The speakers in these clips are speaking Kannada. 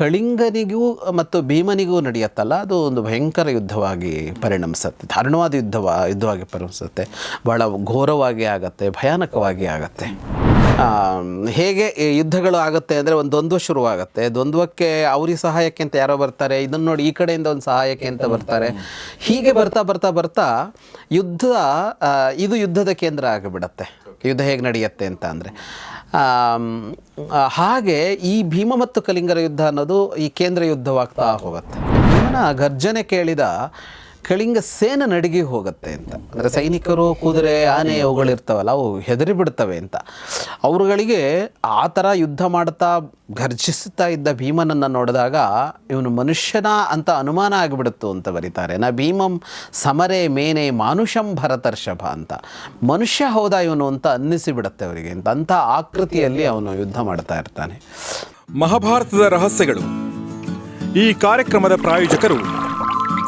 ಕಳಿಂಗನಿಗೂ ಮತ್ತು ಭೀಮನಿಗೂ ನಡೆಯುತ್ತಲ್ಲ, ಅದು ಒಂದು ಭಯಂಕರ ಯುದ್ಧವಾಗಿ ಪರಿಣಮಿಸುತ್ತೆ. ದಾರುಣವಾದ ಯುದ್ಧವ, ಯುದ್ಧವಾಗಿ ಪರಿಣಮಿಸುತ್ತೆ. ಭಾಳ ಘೋರವಾಗಿ ಆಗತ್ತೆ, ಭಯಾನಕವಾಗಿ ಆಗತ್ತೆ. ಹೇಗೆ ಯುದ್ಧಗಳು ಆಗುತ್ತೆ ಅಂದರೆ ಒಂದು ದ್ವಂದ್ವ ಶುರುವಾಗುತ್ತೆ. ದ್ವಂದ್ವಕ್ಕೆ ಅವ್ರಿಗೆ ಸಹಾಯಕ್ಕೆ ಅಂತ ಯಾರೋ ಬರ್ತಾರೆ, ಇದನ್ನು ನೋಡಿ ಈ ಕಡೆಯಿಂದ ಒಂದು ಸಹಾಯಕ್ಕೆ ಅಂತ ಬರ್ತಾರೆ. ಹೀಗೆ ಬರ್ತಾ ಬರ್ತಾ ಬರ್ತಾ ಯುದ್ಧ ಇದು ಯುದ್ಧದ ಕೇಂದ್ರ ಆಗಿಬಿಡತ್ತೆ. ಯುದ್ಧ ಹೇಗೆ ನಡೆಯುತ್ತೆ ಅಂತ ಅಂದರೆ. ಹಾಗೆ ಈ ಭೀಮ ಮತ್ತು ಕಲಿಂಗರ ಯುದ್ಧ ಅನ್ನೋದು ಈ ಕೇಂದ್ರ ಯುದ್ಧವಾಗ್ತಾ ಹೋಗುತ್ತೆ. ಭೀಮನ ಗರ್ಜನೆ ಕೇಳಿದ ಕಳಿಂಗ ಸೇನೆ ನಡಿಗೆ ಹೋಗುತ್ತೆ ಅಂತ. ಅಂದರೆ ಸೈನಿಕರು ಕುದುರೆ ಆನೆ ಅವುಗಳಿರ್ತಾವಲ್ಲ ಅವು ಹೆದರಿ ಬಿಡ್ತವೆ ಅಂತ. ಅವರುಗಳಿಗೆ ಆ ಥರ ಯುದ್ಧ ಮಾಡ್ತಾ, ಘರ್ಜಿಸ್ತಾ ಇದ್ದ ಭೀಮನನ್ನು ನೋಡಿದಾಗ ಇವನು ಮನುಷ್ಯನ ಅಂತ ಅನುಮಾನ ಆಗಿಬಿಡುತ್ತು ಅಂತ ಬರೀತಾರೆ. ನಾ ಭೀಮಂ ಸಮರೆ ಮೇನೆ ಮಾನುಷಂ ಭರತರ್ಷಭ ಅಂತ. ಮನುಷ್ಯ ಹೌದಾ ಇವನು ಅಂತ ಅನ್ನಿಸಿಬಿಡುತ್ತೆ ಅವರಿಗೆ ಅಂತ. ಅಂಥ ಆಕೃತಿಯಲ್ಲಿ ಅವನು ಯುದ್ಧ ಮಾಡ್ತಾ ಇರ್ತಾನೆ. ಮಹಾಭಾರತದ ರಹಸ್ಯಗಳು. ಈ ಕಾರ್ಯಕ್ರಮದ ಪ್ರಾಯೋಜಕರು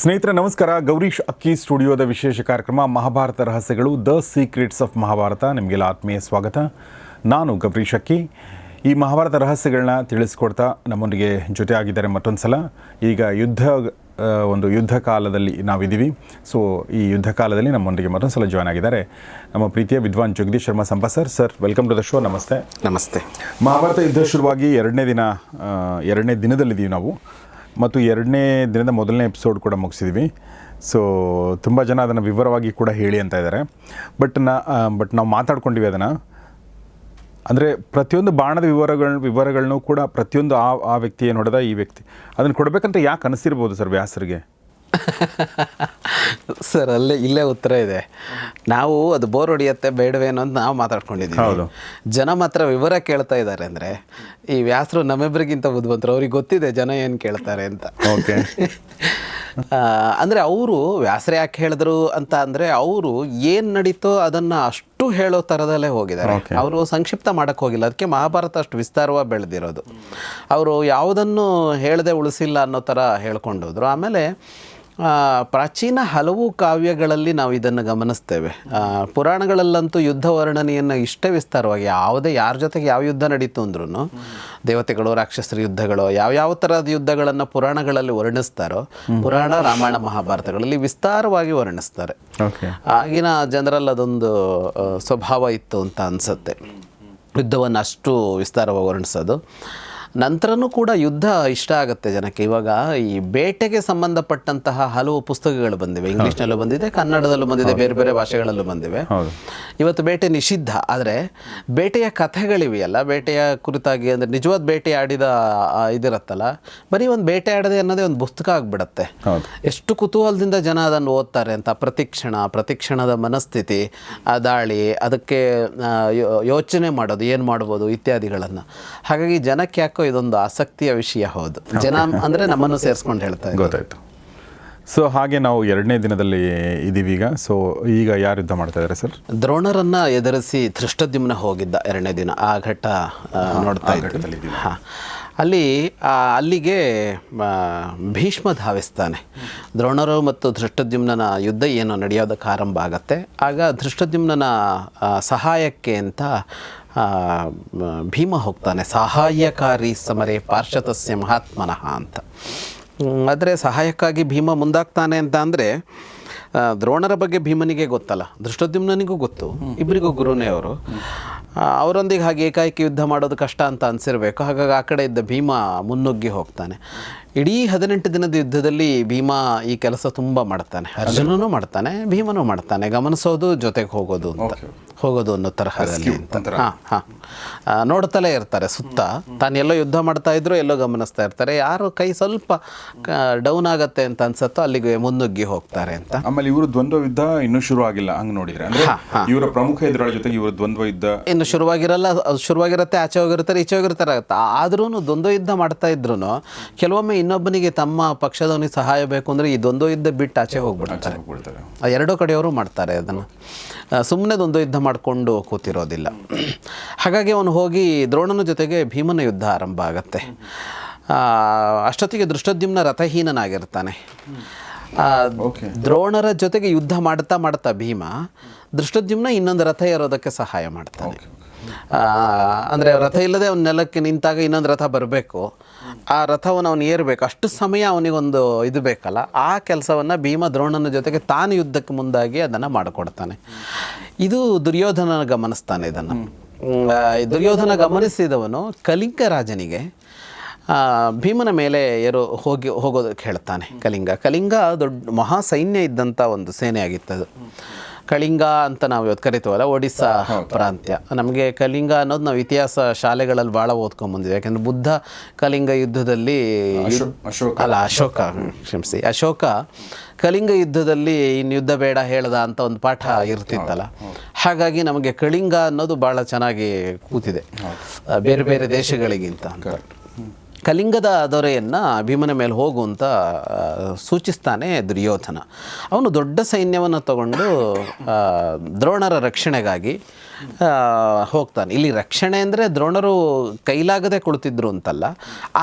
ಸ್ನೇಹಿತರೆ ನಮಸ್ಕಾರ. ಗೌರೀಶ್ ಅಕ್ಕಿ ಸ್ಟುಡಿಯೋದ ವಿಶೇಷ ಕಾರ್ಯಕ್ರಮ ಮಹಾಭಾರತ ರಹಸ್ಯಗಳು ದ ಸೀಕ್ರೆಟ್ಸ್ ಆಫ್ ಮಹಾಭಾರತ. ನಿಮಗೆಲ್ಲ ಆತ್ಮೀಯ ಸ್ವಾಗತ. ನಾನು ಗೌರೀಶ್ ಅಕ್ಕಿ. ಈ ಮಹಾಭಾರತ ರಹಸ್ಯಗಳನ್ನ ತಿಳಿಸ್ಕೊಡ್ತಾ ನಮ್ಮೊಂದಿಗೆ ಜೊತೆ ಆಗಿದ್ದಾರೆ ಮತ್ತೊಂದು ಸಲ ಈಗ ಯುದ್ಧ ಒಂದು ಯುದ್ಧ ಕಾಲದಲ್ಲಿ ನಾವಿದ್ದೀವಿ. ಸೊ ಈ ಯುದ್ಧ ಕಾಲದಲ್ಲಿ ನಮ್ಮೊಂದಿಗೆ ಮತ್ತೊಂದು ಸಲ ಜಾಯ್ನ್ ಆಗಿದ್ದಾರೆ ನಮ್ಮ ಪ್ರೀತಿಯ ವಿದ್ವಾನ್ Jagadish Sharma ಸಂಪ sir. Sir welcome to the show ನಮಸ್ತೆ. ನಮಸ್ತೆ. ಮಹಾಭಾರತ ಯುದ್ಧ ಶುರುವಾಗಿ ಎರಡನೇ ದಿನ ಎರಡನೇ ದಿನದಲ್ಲಿದ್ದೀವಿ ನಾವು. ಮತ್ತು ಎರಡನೇ ದಿನದ ಮೊದಲನೇ ಎಪಿಸೋಡ್ ಕೂಡ ಮುಗಿಸಿದ್ವಿ. ಸೊ ತುಂಬ ಜನ ಅದನ್ನು ವಿವರವಾಗಿ ಕೂಡ ಹೇಳಿ ಅಂತ ಇದ್ದಾರೆ ಬಟ್ ನಾ ಬಟ್ ನಾವು ಮಾತಾಡ್ಕೊಂಡಿವಿ ಅದನ್ನು. ಅಂದರೆ ಪ್ರತಿಯೊಂದು ಬಾಣದ ವಿವರಗಳ ವಿವರಗಳನ್ನು ಕೂಡ ಪ್ರತಿಯೊಂದು ಆ ಆ ವ್ಯಕ್ತಿಯೇ ನೋಡಿದ ಈ ವ್ಯಕ್ತಿ. ಅದನ್ನು ಕೊಡಬೇಕಂತ ಯಾಕೆ ಅನಿಸಿರ್ಬೋದು ಸರ್ ವ್ಯಾಸರಿಗೆ? ಸರ್ ಅಲ್ಲೇ ಇಲ್ಲೇ ಉತ್ತರ ಇದೆ. ನಾವು ಅದು ಬೋರ್ ಹೊಡಿಯತ್ತೆ ಬೇಡವೇನೋ ಅಂತ ನಾವು. ಮಾತಾಡ್ಕೊಂಡಿದ್ದೀವಿ. ಜನ ಮಾತ್ರ ವಿವರ ಕೇಳ್ತಾ ಇದ್ದಾರೆ ಅಂದರೆ ಈ ವ್ಯಾಸರು ನಮ್ಮಿಬ್ಬರಿಗಿಂತ ಬುದ್ಧಿವಂತರು ಅವ್ರಿಗೆ ಗೊತ್ತಿದೆ ಜನ ಏನು ಕೇಳ್ತಾರೆ ಅಂತ. ಓಕೆ. ಅಂದರೆ ಅವರು ವ್ಯಾಸರ ಯಾಕೆ ಹೇಳಿದ್ರು ಅಂತ ಅಂದರೆ ಅವರು ಏನು ನಡೀತೋ ಅದನ್ನು ಅಷ್ಟು ಹೇಳೋ ಥರದಲ್ಲೇ ಹೋಗಿದ್ದಾರೆ. ಅವರು ಸಂಕ್ಷಿಪ್ತ ಮಾಡೋಕ್ಕೆ ಹೋಗಿಲ್ಲ. ಅದಕ್ಕೆ ಮಹಾಭಾರತ ಅಷ್ಟು ವಿಸ್ತಾರವಾಗಿ ಬೆಳೆದಿರೋದು. ಅವರು ಯಾವುದನ್ನು ಹೇಳದೆ ಉಳಿಸಿಲ್ಲ ಅನ್ನೋ ಥರ ಹೇಳ್ಕೊಂಡೋದ್ರು ಆಮೇಲೆ ಪ್ರಾಚೀನ ಹಲವು ಕಾವ್ಯಗಳಲ್ಲಿ ನಾವು ಇದನ್ನು ಗಮನಿಸ್ತೇವೆ. ಪುರಾಣಗಳಲ್ಲಂತೂ ಯುದ್ಧ ವರ್ಣನೆಯನ್ನು ಇಷ್ಟೇ ವಿಸ್ತಾರವಾಗಿ ಯಾವುದೇ ಯಾರ ಜೊತೆಗೆ ಯಾವ ಯುದ್ಧ ನಡೀತು ಅಂದ್ರೂ ದೇವತೆಗಳು ರಾಕ್ಷಸರ ಯುದ್ಧಗಳು ಯಾವ್ಯಾವ ಥರದ ಯುದ್ಧಗಳನ್ನು ಪುರಾಣಗಳಲ್ಲಿ ವರ್ಣಿಸ್ತಾರೋ ಪುರಾಣ ರಾಮಾಯಣ ಮಹಾಭಾರತಗಳಲ್ಲಿ ವಿಸ್ತಾರವಾಗಿ ವರ್ಣಿಸ್ತಾರೆ. ಆಗಿನ ಜನರಲ್ಲಿ ಅದೊಂದು ಸ್ವಭಾವ ಇತ್ತು ಅಂತ ಅನಿಸುತ್ತೆ. ಯುದ್ಧವನ್ನು ಅಷ್ಟು ವಿಸ್ತಾರವಾಗಿ ವರ್ಣಿಸೋದು. ನಂತರನೂ ಕೂಡ ಯುದ್ಧ ಇಷ್ಟ ಆಗುತ್ತೆ ಜನಕ್ಕೆ. ಇವಾಗ ಈ ಬೇಟೆಗೆ ಸಂಬಂಧಪಟ್ಟಂತಹ ಹಲವು ಪುಸ್ತಕಗಳು ಬಂದಿವೆ. ಇಂಗ್ಲಿಷ್ನಲ್ಲೂ ಬಂದಿದೆ ಕನ್ನಡದಲ್ಲೂ ಬಂದಿದೆ ಬೇರೆ ಬೇರೆ ಭಾಷೆಗಳಲ್ಲೂ ಬಂದಿವೆ. ಇವತ್ತು ಬೇಟೆ ನಿಷಿದ್ಧ. ಆದರೆ ಬೇಟೆಯ ಕಥೆಗಳಿವೆಯಲ್ಲ ಬೇಟೆಯ ಕುರಿತಾಗಿ ಅಂದರೆ ನಿಜವಾದ ಬೇಟೆ ಆಡಿದ ಇದಿರತ್ತಲ್ಲ ಬರೀ ಒಂದು ಬೇಟೆ ಆಡದೆ ಅನ್ನೋದೇ ಒಂದು ಪುಸ್ತಕ ಆಗಿಬಿಡತ್ತೆ. ಎಷ್ಟು ಕುತೂಹಲದಿಂದ ಜನ ಅದನ್ನು ಓದ್ತಾರೆ ಅಂತ ಪ್ರತಿಕ್ಷಣ ಪ್ರತಿಕ್ಷಣದ ಮನಸ್ಥಿತಿ ಆ ದಾಳಿ ಅದಕ್ಕೆ ಯೋಚನೆ ಮಾಡೋದು ಏನು ಮಾಡ್ಬೋದು ಇತ್ಯಾದಿಗಳನ್ನು. ಹಾಗಾಗಿ ಜನಕ್ಕೆ ಯಾಕೋ ಇದೊಂದು ಆಸಕ್ತಿಯ ವಿಷಯ ಹೌದು. ಜನ ಅಂದರೆ ನಮ್ಮನ್ನು ಸೇರಿಸ್ಕೊಂಡು ಹೇಳ್ತಾ ಇದ್ದಾರೆ. ಗೊತ್ತಾಯ್ತು. ಸೊ ಹಾಗೆ ನಾವು ಎರಡನೇ ದಿನದಲ್ಲಿ ಇದ್ದೀವಿ ಈಗ. ಸೊ ಈಗ ಯಾರು ಯುದ್ಧ ಮಾಡ್ತಾ ಇದ್ದಾರೆ ಸರ್? ದ್ರೋಣರನ್ನ ಎದುರಿಸಿ ಧೃಷ್ಟದ್ಯುಮ್ನ ಹೋಗಿದ್ದ ಎರಡನೇ ದಿನ. ಆ ಘಟ್ಟ ಆ, ನೋಡ್ತಾ ಇದ್ದೀವಿ ಹಾ. ಅಲ್ಲಿ ಆ, ಅಲ್ಲಿಗೆ ಆ, ಭೀಷ್ಮ ಧಾವಿಸ್ತಾನೆ. ದ್ರೋಣರು ಮತ್ತು ಧೃಷ್ಟದ್ಯುಮ್ನನ ಯುದ್ಧ ಏನು ನಡೆಯೋದಕ್ಕೆ ಆರಂಭ ಆಗತ್ತೆ. ಆಗ ಧೃಷ್ಟದ್ಯುಮ್ನ ಸಹಾಯಕ್ಕೆ ಅಂತ ಭೀಮ ಹೋಗ್ತಾನೆ ಸಹಾಯಕಾರಿ ಸಮರೆ ಪಾರ್ಶ್ವತಸ್ಯ ಮಹಾತ್ಮನಃ ಅಂತ. ಆದರೆ ಸಹಾಯಕ್ಕಾಗಿ ಭೀಮ ಮುಂದಾಗ್ತಾನೆ ಅಂತ ಅಂದರೆ ದ್ರೋಣರ ಬಗ್ಗೆ ಭೀಮನಿಗೆ ಗೊತ್ತಲ್ಲ. ದೃಷ್ಟದ್ಯುಮ್ನಿಗೂ ಗೊತ್ತು. ಇಬ್ಬರಿಗೂ ಗುರುನೇ ಅವರು. ಅವರೊಂದಿಗೆ ಹಾಗೆ ಏಕಾಏಕಿ ಯುದ್ಧ ಮಾಡೋದು ಕಷ್ಟ ಅಂತ ಅನಿಸಿರ್ಬೇಕು. ಹಾಗಾಗಿ ಆ ಕಡೆ ಇದ್ದ ಭೀಮ ಮುನ್ನುಗ್ಗಿ ಹೋಗ್ತಾನೆ. ಇಡೀ ಹದಿನೆಂಟು ದಿನದ ಯುದ್ಧದಲ್ಲಿ ಭೀಮಾ ಈ ಕೆಲಸ ತುಂಬ ಮಾಡ್ತಾನೆ. ಅರ್ಜುನನು ಮಾಡ್ತಾನೆ ಭೀಮನು ಮಾಡ್ತಾನೆ ಗಮನಿಸೋದು ಜೊತೆಗೆ ಹೋಗೋದು ಅಂತ. ಹೋಗೋದು ಅನ್ನೋ ತರಹದಲ್ಲಿ. ಹಾಂ ಹಾಂ. ನೋಡ್ತಲೇ ಇರ್ತಾರೆ ಸುತ್ತ. ತಾನು ಎಲ್ಲೋ ಯುದ್ಧ ಮಾಡ್ತಾ ಇದ್ರು ಎಲ್ಲೋ ಗಮನಿಸ್ತಾ ಇರ್ತಾರೆ. ಯಾರು ಕೈ ಸ್ವಲ್ಪ ಡೌನ್ ಆಗತ್ತೆ ಅಂತ ಅನ್ಸತ್ತೋ ಅಲ್ಲಿಗೆ ಮುನ್ನುಗ್ಗಿ ಹೋಗ್ತಾರೆ ಅಂತ. ಆಮೇಲೆ ಇವರು ದ್ವಂದ್ವ ಯುದ್ಧ ಇನ್ನೂ ಶುರು ಆಗಿಲ್ಲ ಹಂಗ್ ನೋಡಿದ್ರೆ. ಇವರ ಪ್ರಮುಖ ಎದುರಾಳಿ ಜೊತೆಗೆ ಇವರ ದ್ವಂದ್ವ ಯುದ್ಧ ಇನ್ನು ಶುರುವಾಗಿರಲ್ಲ ಶುರುವಾಗಿರುತ್ತೆ ಆಚೆ ಹೋಗಿರ್ತಾರೆ ಈಚೆ ಹೋಗಿರ್ತಾರೆ. ಆದ್ರೂ ದ್ವಂದ್ವ ಯುದ್ಧ ಮಾಡ್ತಾ ಇದ್ರು ಕೆಲವೊಮ್ಮೆ ಇನ್ನೊಬ್ಬನಿಗೆ ತಮ್ಮ ಪಕ್ಷದವನಿಗೆ ಸಹಾಯ ಬೇಕು ಅಂದರೆ ಇದೊಂದು ಯುದ್ಧ ಬಿಟ್ಟು ಆಚೆ ಹೋಗ್ಬಿಡ್ತಾರೆ. ಆ ಎರಡೂ ಕಡೆಯವರು ಮಾಡ್ತಾರೆ ಅದನ್ನು. ಸುಮ್ಮನೆ ದ್ವಂದ್ವ ಯುದ್ಧ ಮಾಡಿಕೊಂಡು ಕೂತಿರೋದಿಲ್ಲ. ಹಾಗಾಗಿ ಅವನು ಹೋಗಿ ದ್ರೋಣನ ಜೊತೆಗೆ ಭೀಮನ ಯುದ್ಧ ಆರಂಭ ಆಗತ್ತೆ. ಅಷ್ಟೊತ್ತಿಗೆ ದೃಷ್ಟದ್ಯುಮ್ನ ರಥಹೀನನಾಗಿರ್ತಾನೆ. ದ್ರೋಣರ ಜೊತೆಗೆ ಯುದ್ಧ ಮಾಡ್ತಾ ಮಾಡ್ತಾ ಭೀಮ ದೃಷ್ಟದ್ಯುಮ್ನ ಇನ್ನೊಂದು ರಥ ಇರೋದಕ್ಕೆ ಸಹಾಯ ಮಾಡ್ತಾನೆ. ಅಂದ್ರೆ ರಥ ಇಲ್ಲದೆ ಅವ್ನ ನೆಲಕ್ಕೆ ನಿಂತಾಗ ಇನ್ನೊಂದು ರಥ ಬರಬೇಕು. ಆ ರಥವನ್ನು ಅವನು ಏರಬೇಕು. ಅಷ್ಟು ಸಮಯ ಅವನಿಗೊಂದು ಇದು ಬೇಕಲ್ಲ. ಆ ಕೆಲಸವನ್ನು ಭೀಮ ದ್ರೋಣನ ಜೊತೆಗೆ ತಾನು ಯುದ್ಧಕ್ಕೆ ಮುಂದಾಗಿ ಅದನ್ನು ಮಾಡಿಕೊಡ್ತಾನೆ. ಇದು ದುರ್ಯೋಧನ ಗಮನಿಸ್ತಾನೆ ಇದನ್ನು. ದುರ್ಯೋಧನ ಗಮನಿಸಿದವನು ಕಲಿಂಗ ರಾಜನಿಗೆ ಭೀಮನ ಮೇಲೆ ಏರೋ ಹೋಗಿ ಹೋಗೋದಕ್ಕೆ ಹೇಳ್ತಾನೆ ಕಲಿಂಗ. ಕಲಿಂಗ ದೊಡ್ಡ ಮಹಾ ಸೈನ್ಯ ಇದ್ದಂಥ ಒಂದು ಸೇನೆ ಆಗಿತ್ತು ಅದು ಕಳಿಂಗ ಅಂತ ನಾವು ಇವತ್ತು ಕರಿತೀವಲ್ಲ ಒಡಿಸ್ಸಾ ಪ್ರಾಂತ್ಯ. ನಮಗೆ ಕಲಿಂಗ ಅನ್ನೋದು ನಾವು ಇತಿಹಾಸ ಶಾಲೆಗಳಲ್ಲಿ ಭಾಳ ಓದ್ಕೊಂಬಂದಿದ್ವಿ. ಯಾಕಂದ್ರೆ ಬುದ್ಧ ಕಲಿಂಗ ಯುದ್ಧದಲ್ಲಿ ಅಶೋಕ. ಅಲ್ಲ ಅಶೋಕ ಕ್ಷಮಿಸಿ. ಅಶೋಕ ಕಳಿಂಗ ಯುದ್ಧದಲ್ಲಿ ಇನ್ನು ಯುದ್ಧ ಬೇಡ ಹೇಳ್ದ ಅಂತ ಒಂದು ಪಾಠ ಇರ್ತಿತ್ತಲ್ಲ. ಹಾಗಾಗಿ ನಮಗೆ ಕಳಿಂಗ ಅನ್ನೋದು ಭಾಳ ಚೆನ್ನಾಗಿ ಕೂತಿದೆ. ಬೇರೆ ಬೇರೆ ದೇಶಗಳಿಗಿಂತ ಅಂತ. ಕಲಿಂಗದ ದೊರೆಯನ್ನು ಭೀಮನ ಮೇಲೆ ಹೋಗು ಅಂತ ಸೂಚಿಸ್ತಾನೆ ದುರ್ಯೋಧನ. ಅವನು ದೊಡ್ಡ ಸೈನ್ಯವನ್ನು ತಗೊಂಡು ದ್ರೋಣರ ರಕ್ಷಣೆಗಾಗಿ ಹೋಗ್ತಾನೆ. ಇಲ್ಲಿ ರಕ್ಷಣೆ ಅಂದರೆ ದ್ರೋಣರು ಕೈಲಾಗದೆ ಕುಳಿತಿದ್ರು ಅಂತಲ್ಲ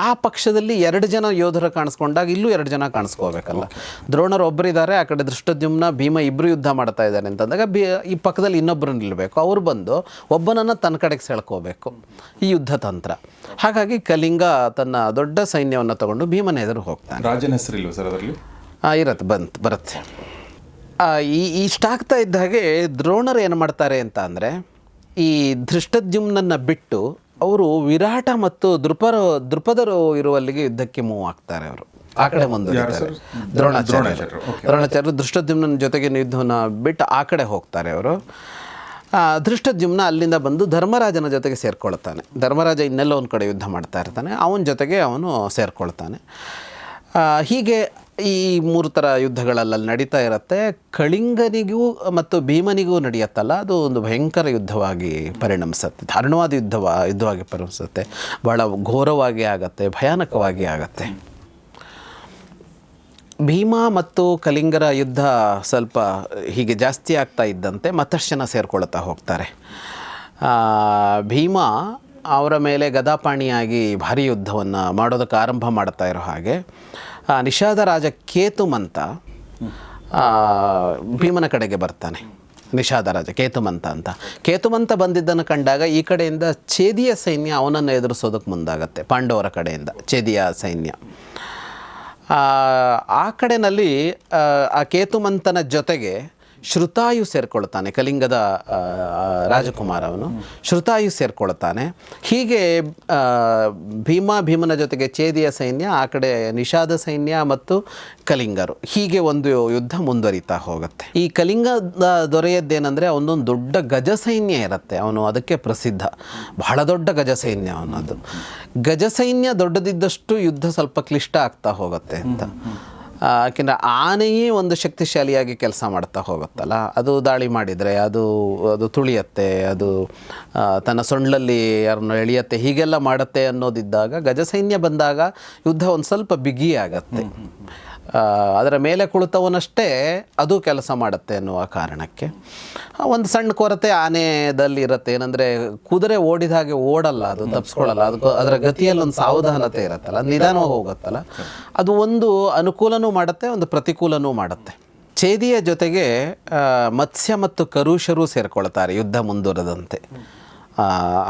ಆ ಪಕ್ಷದಲ್ಲಿ ಎರಡು ಜನ ಯೋಧರು ಕಾಣಿಸ್ಕೊಂಡಾಗ ಇಲ್ಲೂ ಎರಡು ಜನ ಕಾಣಿಸ್ಕೋಬೇಕಲ್ಲ ದ್ರೋಣರು ಒಬ್ಬರಿದ್ದಾರೆ ಆ ಕಡೆ ದೃಷ್ಟದ್ಯುಮ್ನ ಭೀಮ ಇಬ್ಬರು ಯುದ್ಧ ಮಾಡ್ತಾ ಇದ್ದಾರೆ ಅಂತಂದಾಗ ಬಿ ಈ ಪಕ್ಕದಲ್ಲಿ ಇನ್ನೊಬ್ಬರು ನಿಲ್ಲಬೇಕು ಅವ್ರು ಬಂದು ಒಬ್ಬನನ್ನು ತನ್ನ ಕಡೆಗೆ ಸೆಳ್ಕೋಬೇಕು. ಈ ಯುದ್ಧ ತಂತ್ರ. ಹಾಗಾಗಿ ಕಲಿಂಗ ತನ್ನ ದೊಡ್ಡ ಸೈನ್ಯವನ್ನು ತಗೊಂಡು ಭೀಮನ ಎದುರು ಹೋಗ್ತಾನೆ. ರಾಜನ ಹೆಸರಿಲ್ವ ಸರ್ ಅದರಲ್ಲಿ? ಇರತ್ತೆ ಬಂತ್ ಬರುತ್ತೆ. ಈ ಇಷ್ಟಾಗ್ತಾ ಇದ್ದ ಹಾಗೆ ದ್ರೋಣರು ಏನು ಮಾಡ್ತಾರೆ ಅಂತ ಅಂದರೆ ಈ ಧೃಷ್ಟದ್ಯುಮ್ನನ್ನು ಬಿಟ್ಟು ಅವರು ವಿರಾಟ ಮತ್ತು ದೃಪರ ದೃಪದರು ಇರುವಲ್ಲಿಗೆ ಯುದ್ಧಕ್ಕೆ ಮೂವ್ ಆಗ್ತಾರೆ ಅವರು. ಆ ಕಡೆ ಮುಂದುವರಿತಾರೆ. ದ್ರೋಣಾಚಾರ್ಯ ದ್ರೋಣಾಚಾರ್ಯರು, ದ್ರೋಣಾಚಾರ್ಯರು. ದೃಷ್ಟದ್ಯುಮ್ನ ಜೊತೆಗೆ ಯುದ್ಧವನ್ನು ಬಿಟ್ಟು ಆ ಕಡೆ ಹೋಗ್ತಾರೆ ಅವರು. ಧೃಷ್ಟದ್ಯುಮ್ನ ಅಲ್ಲಿಂದ ಬಂದು ಧರ್ಮರಾಜನ ಜೊತೆಗೆ ಸೇರ್ಕೊಳ್ತಾನೆ. ಧರ್ಮರಾಜ ಇನ್ನೆಲ್ಲೋ ಒಂದು ಕಡೆ ಯುದ್ಧ ಮಾಡ್ತಾ ಇರ್ತಾನೆ. ಅವನ ಜೊತೆಗೆ ಅವನು ಸೇರ್ಕೊಳ್ತಾನೆ. ಹೀಗೆ ಈ ಮೂರು ಥರ ಯುದ್ಧಗಳಲ್ಲಿ ನಡೀತಾ ಇರುತ್ತೆ. ಕಳಿಂಗನಿಗೂ ಮತ್ತು ಭೀಮನಿಗೂ ನಡೆಯುತ್ತಲ್ಲ, ಅದು ಒಂದು ಭಯಂಕರ ಯುದ್ಧವಾಗಿ ಪರಿಣಮಿಸುತ್ತೆ. ದಾರುಣವಾದ ಯುದ್ಧವ, ಯುದ್ಧವಾಗಿ ಪರಿಣಮಿಸುತ್ತೆ. ಭಾಳ ಘೋರವಾಗಿ ಆಗತ್ತೆ, ಭಯಾನಕವಾಗಿ ಆಗತ್ತೆ. ಭೀಮ ಮತ್ತು ಕಲಿಂಗರ ಯುದ್ಧ ಸ್ವಲ್ಪ ಹೀಗೆ ಜಾಸ್ತಿ ಆಗ್ತಾ ಇದ್ದಂತೆ ಮತ್ತಷ್ಟು ಜನ ಸೇರ್ಕೊಳ್ತಾ ಹೋಗ್ತಾರೆ. ಭೀಮ ಅವರ ಮೇಲೆ ಗದಾಪಾಣಿಯಾಗಿ ಭಾರಿ ಯುದ್ಧವನ್ನು ಮಾಡೋದಕ್ಕೆ ಆರಂಭ ಮಾಡ್ತಾ ಇರೋ ಹಾಗೆ. ನಿಷಾದ ರಾಜ ಕೇತುಮಂತ ಭೀಮನ ಕಡೆಗೆ ಬರ್ತಾನೆ. ನಿಷಾದ ರಾಜ ಕೇತುಮಂತ ಅಂತ. ಕೇತುಮಂತ ಬಂದಿದ್ದನ್ನು ಕಂಡಾಗ ಈ ಕಡೆಯಿಂದ ಛೇದಿಯ ಸೈನ್ಯ ಅವನನ್ನು ಎದುರಿಸೋದಕ್ಕೆ ಮುಂದಾಗತ್ತೆ ಪಾಂಡವರ ಕಡೆಯಿಂದ ಛೇದಿಯ ಸೈನ್ಯ. ಆ, ಕಡೆಯಲ್ಲಿ ಆ ಕೇತುಮಂತನ ಜೊತೆಗೆ ಶ್ರುತಾಯು ಸೇರ್ಕೊಳ್ತಾನೆ, ಕಲಿಂಗದ ರಾಜಕುಮಾರ ಅವನು. ಶ್ರುತಾಯು ಸೇರ್ಕೊಳ್ತಾನೆ. ಹೀಗೆ ಭೀಮ ಭೀಮನ ಜೊತೆಗೆ ಚೇದಿಯ ಸೈನ್ಯ, ಆ ಕಡೆ ನಿಷಾದ ಸೈನ್ಯ ಮತ್ತು ಕಲಿಂಗರು. ಹೀಗೆ ಒಂದು ಯುದ್ಧ ಮುಂದುವರಿತಾ ಹೋಗುತ್ತೆ. ಈ ಕಲಿಂಗದ ದೊರೆಯದ್ದೇನೆಂದರೆ, ಅವನೊಂದು ದೊಡ್ಡ ಗಜ ಸೈನ್ಯ ಇರುತ್ತೆ. ಅವನು ಅದಕ್ಕೆ ಪ್ರಸಿದ್ಧ. ಬಹಳ ದೊಡ್ಡ ಗಜ ಸೈನ್ಯ ಅವನದು. ಗಜ ಸೈನ್ಯ ದೊಡ್ಡದಿದ್ದಷ್ಟು ಯುದ್ಧ ಸ್ವಲ್ಪ ಕ್ಲಿಷ್ಟ ಆಗ್ತಾ ಹೋಗುತ್ತೆ ಅಂತ. ಯಾಕೆಂದ್ರೆ ಆನೆಯೇ ಒಂದು ಶಕ್ತಿಶಾಲಿಯಾಗಿ ಕೆಲಸ ಮಾಡ್ತಾ ಹೋಗುತ್ತಲ್ಲ? ಅದು ದಾಳಿ ಮಾಡಿದರೆ ಅದು ಅದು ತುಳಿಯತ್ತೆ ಅದು ತನ್ನ ಸೊಣ್ಣಲ್ಲಿ ಯಾರನ್ನು ಎಳೆಯತ್ತೆ ಹೀಗೆಲ್ಲ ಮಾಡುತ್ತೆ ಅನ್ನೋದಿದ್ದಾಗ ಗಜಸೈನ್ಯ ಬಂದಾಗ ಯುದ್ಧ ಒಂದು ಸ್ವಲ್ಪ ಬಿಗಿ ಆಗತ್ತೆ ಆ, ಅದರ ಮೇಲೆ ಕುಳಿತವನಷ್ಟೇ ಅದು ಕೆಲಸ ಮಾಡುತ್ತೆ ಅನ್ನುವ ಕಾರಣಕ್ಕೆ. ಒಂದು ಸಣ್ಣ ಕೊರತೆ ಆನೆದಲ್ಲಿ ಇರುತ್ತೆ. ಏನಂದರೆ ಕುದುರೆ ಓಡಿದ ಹಾಗೆ ಓಡಲ್ಲ ಅದು ತಪ್ಪಿಸ್ಕೊಳ್ಳಲ್ಲ ಅದು ಅದರ ಗತಿಯಲ್ಲಿ ಒಂದು ಸಾವಧಾನತೆ ಇರುತ್ತಲ್ಲ ನಿಧಾನ ಹೋಗುತ್ತಲ್ಲ. ಅದು ಒಂದು ಅನುಕೂಲನೂ ಮಾಡುತ್ತೆ ಒಂದು ಪ್ರತಿಕೂಲನೂ ಮಾಡುತ್ತೆ. ಛೇದಿಯ ಜೊತೆಗೆ ಮತ್ಸ್ಯ ಮತ್ತು ಕರುಷರು ಸೇರಿಕೊಳ್ತಾರೆ ಯುದ್ಧ ಮುಂದುವರೆದಂತೆ.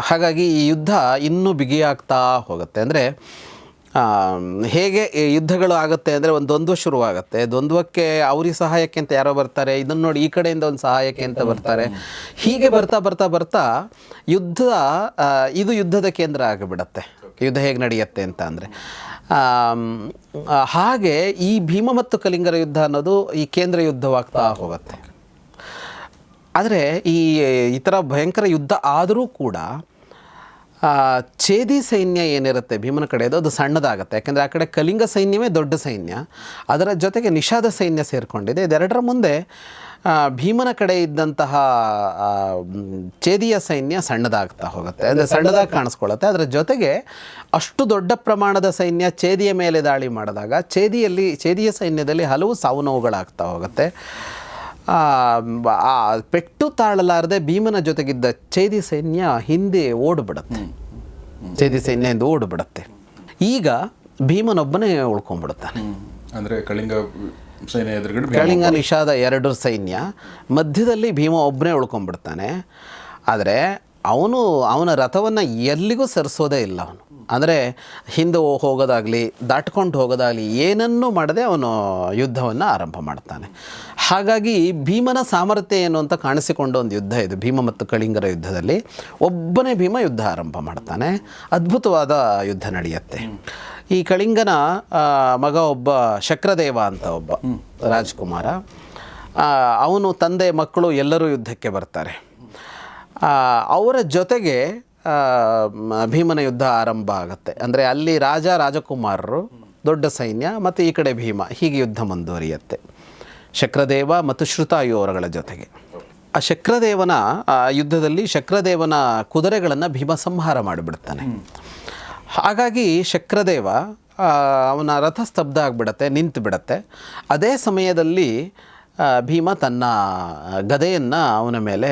ಹಾಗಾಗಿ ಈ ಯುದ್ಧ ಇನ್ನೂ ಬಿಗಿಯಾಗ್ತಾ ಹೋಗುತ್ತೆ. ಅಂದರೆ ಹೇಗೆ ಯುದ್ಧಗಳು ಆಗುತ್ತೆ ಅಂದರೆ ಒಂದು ದ್ವಂದ್ವ ಶುರುವಾಗುತ್ತೆ. ದ್ವಂದ್ವಕ್ಕೆ ಅವ್ರಿಗೆ ಸಹಾಯಕ್ಕೆ ಅಂತ ಯಾರೋ ಬರ್ತಾರೆ, ಇದನ್ನು ನೋಡಿ ಈ ಕಡೆಯಿಂದ ಒಂದು ಸಹಾಯಕ್ಕೆ ಅಂತ ಬರ್ತಾರೆ. ಹೀಗೆ ಬರ್ತಾ ಬರ್ತಾ ಬರ್ತಾ ಯುದ್ಧ ಇದು ಯುದ್ಧದ ಕೇಂದ್ರ ಆಗಿಬಿಡತ್ತೆ. ಯುದ್ಧ ಹೇಗೆ ನಡೆಯುತ್ತೆ ಅಂತ ಅಂದರೆ. ಹಾಗೆ ಈ ಭೀಮ ಮತ್ತು ಕಲಿಂಗರ ಯುದ್ಧ ಅನ್ನೋದು ಈ ಕೇಂದ್ರ ಯುದ್ಧವಾಗ್ತಾ ಹೋಗುತ್ತೆ. ಆದರೆ ಈ ಈ ಥರ ಭಯಂಕರ ಯುದ್ಧ ಆದರೂ ಕೂಡ ಛೇದಿ ಸೈನ್ಯ ಏನಿರುತ್ತೆ ಭೀಮನ ಕಡೆಯದು ಅದು ಸಣ್ಣದಾಗುತ್ತೆ. ಯಾಕೆಂದರೆ ಆ ಕಡೆ ಕಲಿಂಗ ಸೈನ್ಯವೇ ದೊಡ್ಡ ಸೈನ್ಯ. ಅದರ ಜೊತೆಗೆ ನಿಷಾದ ಸೈನ್ಯ ಸೇರಿಕೊಂಡಿದೆ. ಇದೆರಡರ ಮುಂದೆ ಭೀಮನ ಕಡೆ ಇದ್ದಂತಹ ಛೇದಿಯ ಸೈನ್ಯ ಸಣ್ಣದಾಗ್ತಾ ಹೋಗುತ್ತೆ. ಅಂದರೆ ಸಣ್ಣದಾಗಿ ಕಾಣಿಸ್ಕೊಳ್ಳುತ್ತೆ. ಅದರ ಜೊತೆಗೆ ಅಷ್ಟು ದೊಡ್ಡ ಪ್ರಮಾಣದ ಸೈನ್ಯ ಛೇದಿಯ ಮೇಲೆ ದಾಳಿ ಮಾಡಿದಾಗ, ಛೇದಿಯಲ್ಲಿ, ಛೇದಿಯ ಸೈನ್ಯದಲ್ಲಿ ಹಲವು ಸಾವು ನೋವುಗಳಾಗ್ತಾ ಹೋಗುತ್ತೆ. ಆ, ಪೆಟ್ಟು ತಾಳಲಾರದೆ ಭೀಮನ ಜೊತೆಗಿದ್ದ ಚೇದಿ ಸೈನ್ಯ ಹಿಂದೆ ಓಡ್ಬಿಡತ್ತೆ. ಚೇದಿ ಸೈನ್ಯ ಹಿಂದೆ ಓಡ್ಬಿಡತ್ತೆ. ಈಗ ಭೀಮನೊಬ್ಬನೇ ಉಳ್ಕೊಂಡ್ಬಿಡುತ್ತಾನೆ. ಅಂದರೆ ಕಳಿಂಗ ಸೈನ್ಯ ಕಳಿಂಗ ನಿಷಾದ ಎರಡು ಸೈನ್ಯ ಮಧ್ಯದಲ್ಲಿ ಭೀಮ ಒಬ್ಬನೇ ಉಳ್ಕೊಂಡ್ಬಿಡ್ತಾನೆ. ಆದರೆ ಅವನು ಅವನ ರಥವನ್ನು ಎಲ್ಲಿಗೂ ಸರಿಸೋದೇ ಇಲ್ಲ ಅವನು. ಅಂದರೆ ಹಿಂದೆ ಹೋಗೋದಾಗಲಿ, ದಾಟ್ಕೊಂಡು ಹೋಗೋದಾಗಲಿ ಏನನ್ನೂ ಮಾಡದೆ ಅವನು ಯುದ್ಧವನ್ನು ಆರಂಭ ಮಾಡ್ತಾನೆ. ಹಾಗಾಗಿ ಭೀಮನ ಸಾಮರ್ಥ್ಯ ಏನು ಅಂತ ಕಾಣಿಸಿಕೊಂಡ ಒಂದು ಯುದ್ಧ ಇದು. ಭೀಮ ಮತ್ತು ಕಳಿಂಗರ ಯುದ್ಧದಲ್ಲಿ ಒಬ್ಬನೇ ಭೀಮ ಯುದ್ಧ ಆರಂಭ ಮಾಡ್ತಾನೆ. ಅದ್ಭುತವಾದ ಯುದ್ಧ ನಡೆಯುತ್ತೆ. ಈ ಕಳಿಂಗನ ಮಗ ಒಬ್ಬ ಶಕ್ರದೇವ ಅಂತ ಒಬ್ಬ ರಾಜ್ಕುಮಾರ. ಅವನು ತಂದೆ ಮಕ್ಕಳು ಎಲ್ಲರೂ ಯುದ್ಧಕ್ಕೆ ಬರ್ತಾರೆ. ಅವರ ಜೊತೆಗೆ ಭೀಮನ ಯುದ್ಧ ಆರಂಭ ಆಗುತ್ತೆ. ಅಂದರೆ ಅಲ್ಲಿ ರಾಜ, ರಾಜಕುಮಾರರು, ದೊಡ್ಡ ಸೈನ್ಯ ಮತ್ತು ಈ ಕಡೆ ಭೀಮ ಹೀಗೆ ಯುದ್ಧ ಮುಂದುವರಿಯುತ್ತೆ. ಶಕ್ರದೇವ ಮತ್ತು ಶ್ರುತಾಯು ಅವರುಗಳ ಜೊತೆಗೆ. ಆ ಶಕ್ರದೇವನ ಯುದ್ಧದಲ್ಲಿ ಶಕ್ರದೇವನ ಕುದುರೆಗಳನ್ನು ಭೀಮ ಸಂಹಾರ ಮಾಡಿಬಿಡ್ತಾನೆ. ಹಾಗಾಗಿ ಶಕ್ರದೇವ ಅವನ ರಥ ಸ್ತಬ್ಧ ಆಗಿಬಿಡತ್ತೆ, ನಿಂತು ಬಿಡತ್ತೆ. ಅದೇ ಸಮಯದಲ್ಲಿ ಭೀಮ ತನ್ನ ಗದೆಯನ್ನು ಅವನ ಮೇಲೆ